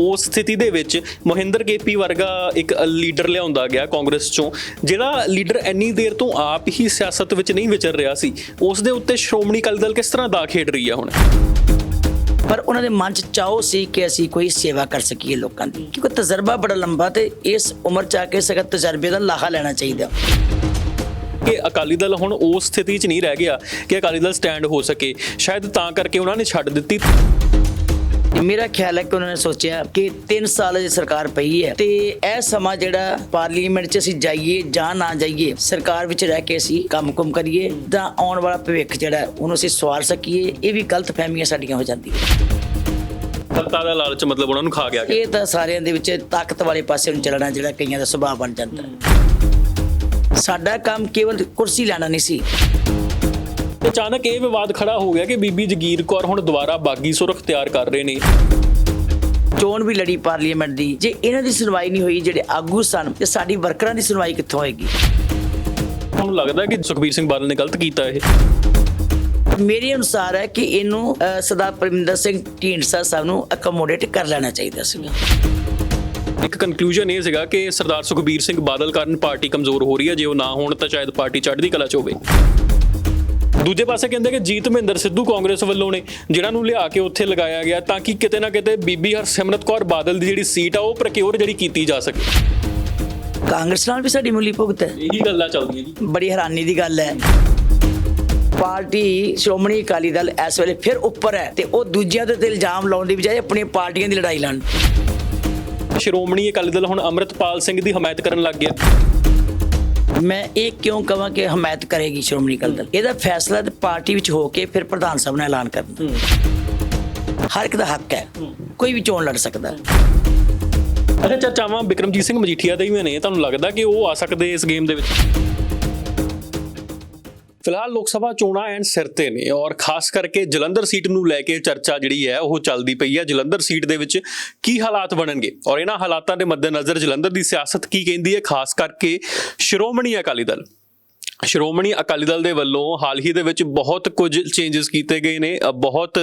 ਉਸ ਸਥਿਤੀ ਦੇ ਵਿੱਚ ਮਹਿੰਦਰ ਕੇਪੀ ਵਰਗਾ ਇੱਕ ਲੀਡਰ ਲਿਆਉਂਦਾ ਗਿਆ ਕਾਂਗਰਸ ਚੋਂ ਜਿਹੜਾ ਲੀਡਰ ਇੰਨੀ ਦੇਰ ਤੋਂ ਆਪ ਹੀ ਸਿਆਸਤ ਵਿੱਚ ਨਹੀਂ ਵਿਚਰ ਰਿਹਾ ਸੀ। ਉਸ ਦੇ ਉੱਤੇ ਸ਼੍ਰੋਮਣੀ ਅਕਾਲੀ ਦਲ ਕਿਸ ਤਰ੍ਹਾਂ ਦਾ ਖੇਡ ਰਹੀ ਹੈ ਹੁਣ? ਪਰ ਉਹਨਾਂ ਦੇ ਮਨ 'ਚ ਚਾਹੋ ਸੀ ਕਿ ਅਸੀਂ ਕੋਈ ਸੇਵਾ ਕਰ ਸਕੀਏ ਲੋਕਾਂ ਦੀ ਕਿਉਂਕਿ ਤਜਰਬਾ ਬੜਾ ਲੰਬਾ ਤੇ ਇਸ ਉਮਰ 'ਚ ਆ ਕੇ ਸਗਤ ਤਜਰਬੇ ਦਾ ਲਾਹਾ ਲੈਣਾ ਚਾਹੀਦਾ। ਕਿ ਅਕਾਲੀ ਦਲ ਹੁਣ ਉਸ ਸਥਿਤੀ 'ਚ ਨਹੀਂ ਰਹਿ ਗਿਆ ਕਿ ਅਕਾਲੀ ਦਲ ਸਟੈਂਡ ਹੋ ਸਕੇ। ਸ਼ਾਇਦ ਤਾਂ ਕਰਕੇ ਉਹਨਾਂ ਨੇ ਛੱਡ ਦਿੱਤੀ। ਮੇਰਾ ਖਿਆਲ ਹੈ ਕਿ ਉਹਨਾਂ ਨੇ ਸੋਚਿਆ ਕਿ 3 ਸਾਲ ਦੀ ਸਰਕਾਰ ਪਈ ਹੈ ਤੇ ਇਹ ਸਮਾਂ ਜਿਹੜਾ ਪਾਰਲੀਮੈਂਟ 'ਚ ਅਸੀਂ ਜਾਈਏ ਜਾਂ ਨਾ ਜਾਈਏ ਸਰਕਾਰ ਵਿੱਚ ਰਹਿ ਕੇ ਅਸੀਂ ਕੰਮ-ਕੁਮ ਕਰੀਏ ਤਾਂ ਆਉਣ ਵਾਲਾ ਭਵਿੱਖ ਜਿਹੜਾ ਉਹਨੂੰ ਅਸੀਂ ਸਵਾਰ ਸਕੀਏ ਇਹ ਵੀ ਗਲਤ ਫਹਿਮੀਆਂ ਸਾਡੀਆਂ ਹੋ ਜਾਂਦੀਆਂ। ਸੱਤਾ ਦਾ ਲਾਲਚ ਮਤਲਬ ਉਹਨਾਂ ਨੂੰ ਖਾ ਗਿਆ। ਇਹ ਤਾਂ ਸਾਰਿਆਂ ਦੇ ਵਿੱਚ ਤਾਕਤ ਵਾਲੇ ਪਾਸੇ ਨੂੰ ਚੱਲਣਾ ਜਿਹੜਾ ਕਈਆਂ ਦਾ ਸੁਭਾਅ ਬਣ ਜਾਂਦਾ। ਸਾਡਾ ਕੰਮ ਕੇਵਲ ਕੁਰਸੀ ਲੈਣਾ ਨਹੀਂ ਸੀ। ਅਚਾਨਕ ਇਹ ਵਿਵਾਦ ਖੜਾ ਹੋ ਗਿਆ ਕਿ ਬੀਬੀ ਜਗੀਰ ਕੌਰ ਹੁਣ ਦੁਬਾਰਾ ਬਾਗੀ ਸੁਰਖ ਤਿਆਰ ਕਰ ਰਹੇ ਨੇ। ਚੋਣ ਵੀ ਲੜੀ ਪਾਰਲੀਮੈਂਟ ਦੀ। ਜੇ ਇਹਨਾਂ ਦੀ ਸੁਣਵਾਈ ਨਹੀਂ ਹੋਈ ਜਿਹੜੇ ਆਗੂ ਸਨ ਤੇ ਸਾਡੀ ਵਰਕਰਾਂ ਦੀ ਸੁਣਵਾਈ ਕਿੱਥੋਂ ਹੋਏਗੀ? ਤੁਹਾਨੂੰ ਲੱਗਦਾ ਕਿ ਸੁਖਬੀਰ ਸਿੰਘ ਬਾਦਲ ਨੇ ਗਲਤ ਕੀਤਾ ਇਹ। ਮੇਰੇ ਅਨੁਸਾਰ ਹੈ ਕਿ ਇਹਨੂੰ ਸਰਦਾਰ ਪਰਮਿੰਦਰ ਸਿੰਘ ਢੀਂਡਸਾ ਸਾਹਿਬ ਨੂੰ ਅਕਮੋਡੇਟ ਕਰ ਲੈਣਾ ਚਾਹੀਦਾ ਸੀਗਾ। ਇੱਕ ਕਨਕਲੂਜਨ ਇਹ ਸੀਗਾ ਕਿ ਸਰਦਾਰ ਸੁਖਬੀਰ ਸਿੰਘ ਬਾਦਲ ਕਾਰਨ ਪਾਰਟੀ ਕਮਜ਼ੋਰ ਹੋ ਰਹੀ ਹੈ। ਜੇ ਉਹ ਨਾ ਹੋਣ ਤਾਂ ਸ਼ਾਇਦ ਪਾਰਟੀ ਚੜ੍ਹਦੀ ਕਲਾ 'ਚ ਹੋਵੇ। ਦੂਜੇ ਪਾਸੇ ਕਹਿੰਦੇ ਕਿ ਜੀਤ ਮਹਿੰਦਰ ਸਿੱਧੂ ਕਾਂਗਰਸ ਵੱਲੋਂ ਨੇ ਜਿਹਨਾਂ ਨੂੰ ਲਿਆ ਕੇ ਉੱਥੇ ਲਗਾਇਆ ਗਿਆ ਤਾਂ ਕਿ ਕਿਤੇ ਨਾ ਕਿਤੇ ਬੀਬੀ ਹਰਸਿਮਰਤ ਕੌਰ ਬਾਦਲ ਦੀ ਜਿਹੜੀ ਸੀਟ ਆ ਉਹ ਪ੍ਰਕਿਉਰ ਜਿਹੜੀ ਕੀਤੀ ਜਾ ਸਕੇ। ਕਾਂਗਰਸ ਨਾਲ ਵੀ ਸਾਡੀ ਮੁੱਲੀ ਭੁਗਤ ਹੈ। ਇਹੀ ਗੱਲਾਂ ਚੱਲਦੀਆਂ ਜੀ। ਬੜੀ ਹੈਰਾਨੀ ਦੀ ਗੱਲ ਹੈ। ਪਾਰਟੀ ਸ਼੍ਰੋਮਣੀ ਅਕਾਲੀ ਦਲ ਇਸ ਵੇਲੇ ਫਿਰ ਉੱਪਰ ਹੈ ਤੇ ਉਹ ਦੂਜਿਆਂ ਦੇ ਤੇ ਇਲਜ਼ਾਮ ਲਾਉਣ ਦੀ ਬਜਾਏ ਆਪਣੀਆਂ ਪਾਰਟੀਆਂ ਦੀ ਲੜਾਈ ਲੜਨ। ਸ਼੍ਰੋਮਣੀ ਅਕਾਲੀ ਦਲ ਹੁਣ ਅੰਮ੍ਰਿਤਪਾਲ ਸਿੰਘ ਦੀ ਹਮਾਇਤ ਕਰਨ ਲੱਗ ਗਿਆ। ਮੈਂ ਇਹ ਕਿਉਂ ਕਹਾਂ ਕਿ ਹਮਾਇਤ ਕਰੇਗੀ ਸ਼੍ਰੋਮਣੀ ਅਕਾਲੀ ਦਲ? ਇਹਦਾ ਫੈਸਲਾ ਤੇ ਪਾਰਟੀ ਵਿੱਚ ਹੋ ਕੇ ਫਿਰ ਪ੍ਰਧਾਨ ਸਾਹਿਬ ਨੇ ਐਲਾਨ ਕਰਨਾ ਹਰ ਇੱਕ ਦਾ ਹੱਕ ਹੈ। ਕੋਈ ਵੀ ਚੋਣ ਲੜ ਸਕਦਾ ਹੈ। ਅੱਛਾ ਚਰਚਾਵਾਂ ਬਿਕਰਮਜੀਤ ਸਿੰਘ ਮਜੀਠੀਆ ਦੇ ਵੀ ਨੇ। ਤੁਹਾਨੂੰ ਲੱਗਦਾ ਕਿ ਉਹ ਆ ਸਕਦੇ ਇਸ ਗੇਮ ਦੇ ਵਿੱਚ? ਫਿਲਹਾਲ ਲੋਕ ਸਭਾ ਚੋਣਾਂ ਐਨ ਸਿਰ ਤੇ ਨੇ ਔਰ ਖਾਸ ਕਰਕੇ ਜਲੰਧਰ ਸੀਟ ਨੂੰ ਲੈ ਕੇ ਚਰਚਾ ਜਿਹੜੀ ਹੈ ਉਹ ਚੱਲਦੀ ਪਈ ਹੈ। ਜਲੰਧਰ ਸੀਟ ਦੇ ਵਿੱਚ ਕੀ ਹਾਲਾਤ ਬਣਨਗੇ? ਔਰ ਇਹਨਾਂ ਹਾਲਾਤਾਂ ਦੇ ਮੱਦੇਨਜ਼ਰ ਜਲੰਧਰ ਦੀ ਸਿਆਸਤ ਕੀ ਕਹਿੰਦੀ ਹੈ? ਖਾਸ ਕਰਕੇ ਸ਼੍ਰੋਮਣੀ ਅਕਾਲੀ ਦਲ। ਸ਼੍ਰੋਮਣੀ ਅਕਾਲੀ ਦਲ ਦੇ ਵੱਲੋਂ ਹਾਲ ਹੀ ਦੇ ਵਿੱਚ ਬਹੁਤ ਕੁਝ ਚੇਂਜਸ ਕੀਤੇ ਗਏ ਨੇ ਬਹੁਤ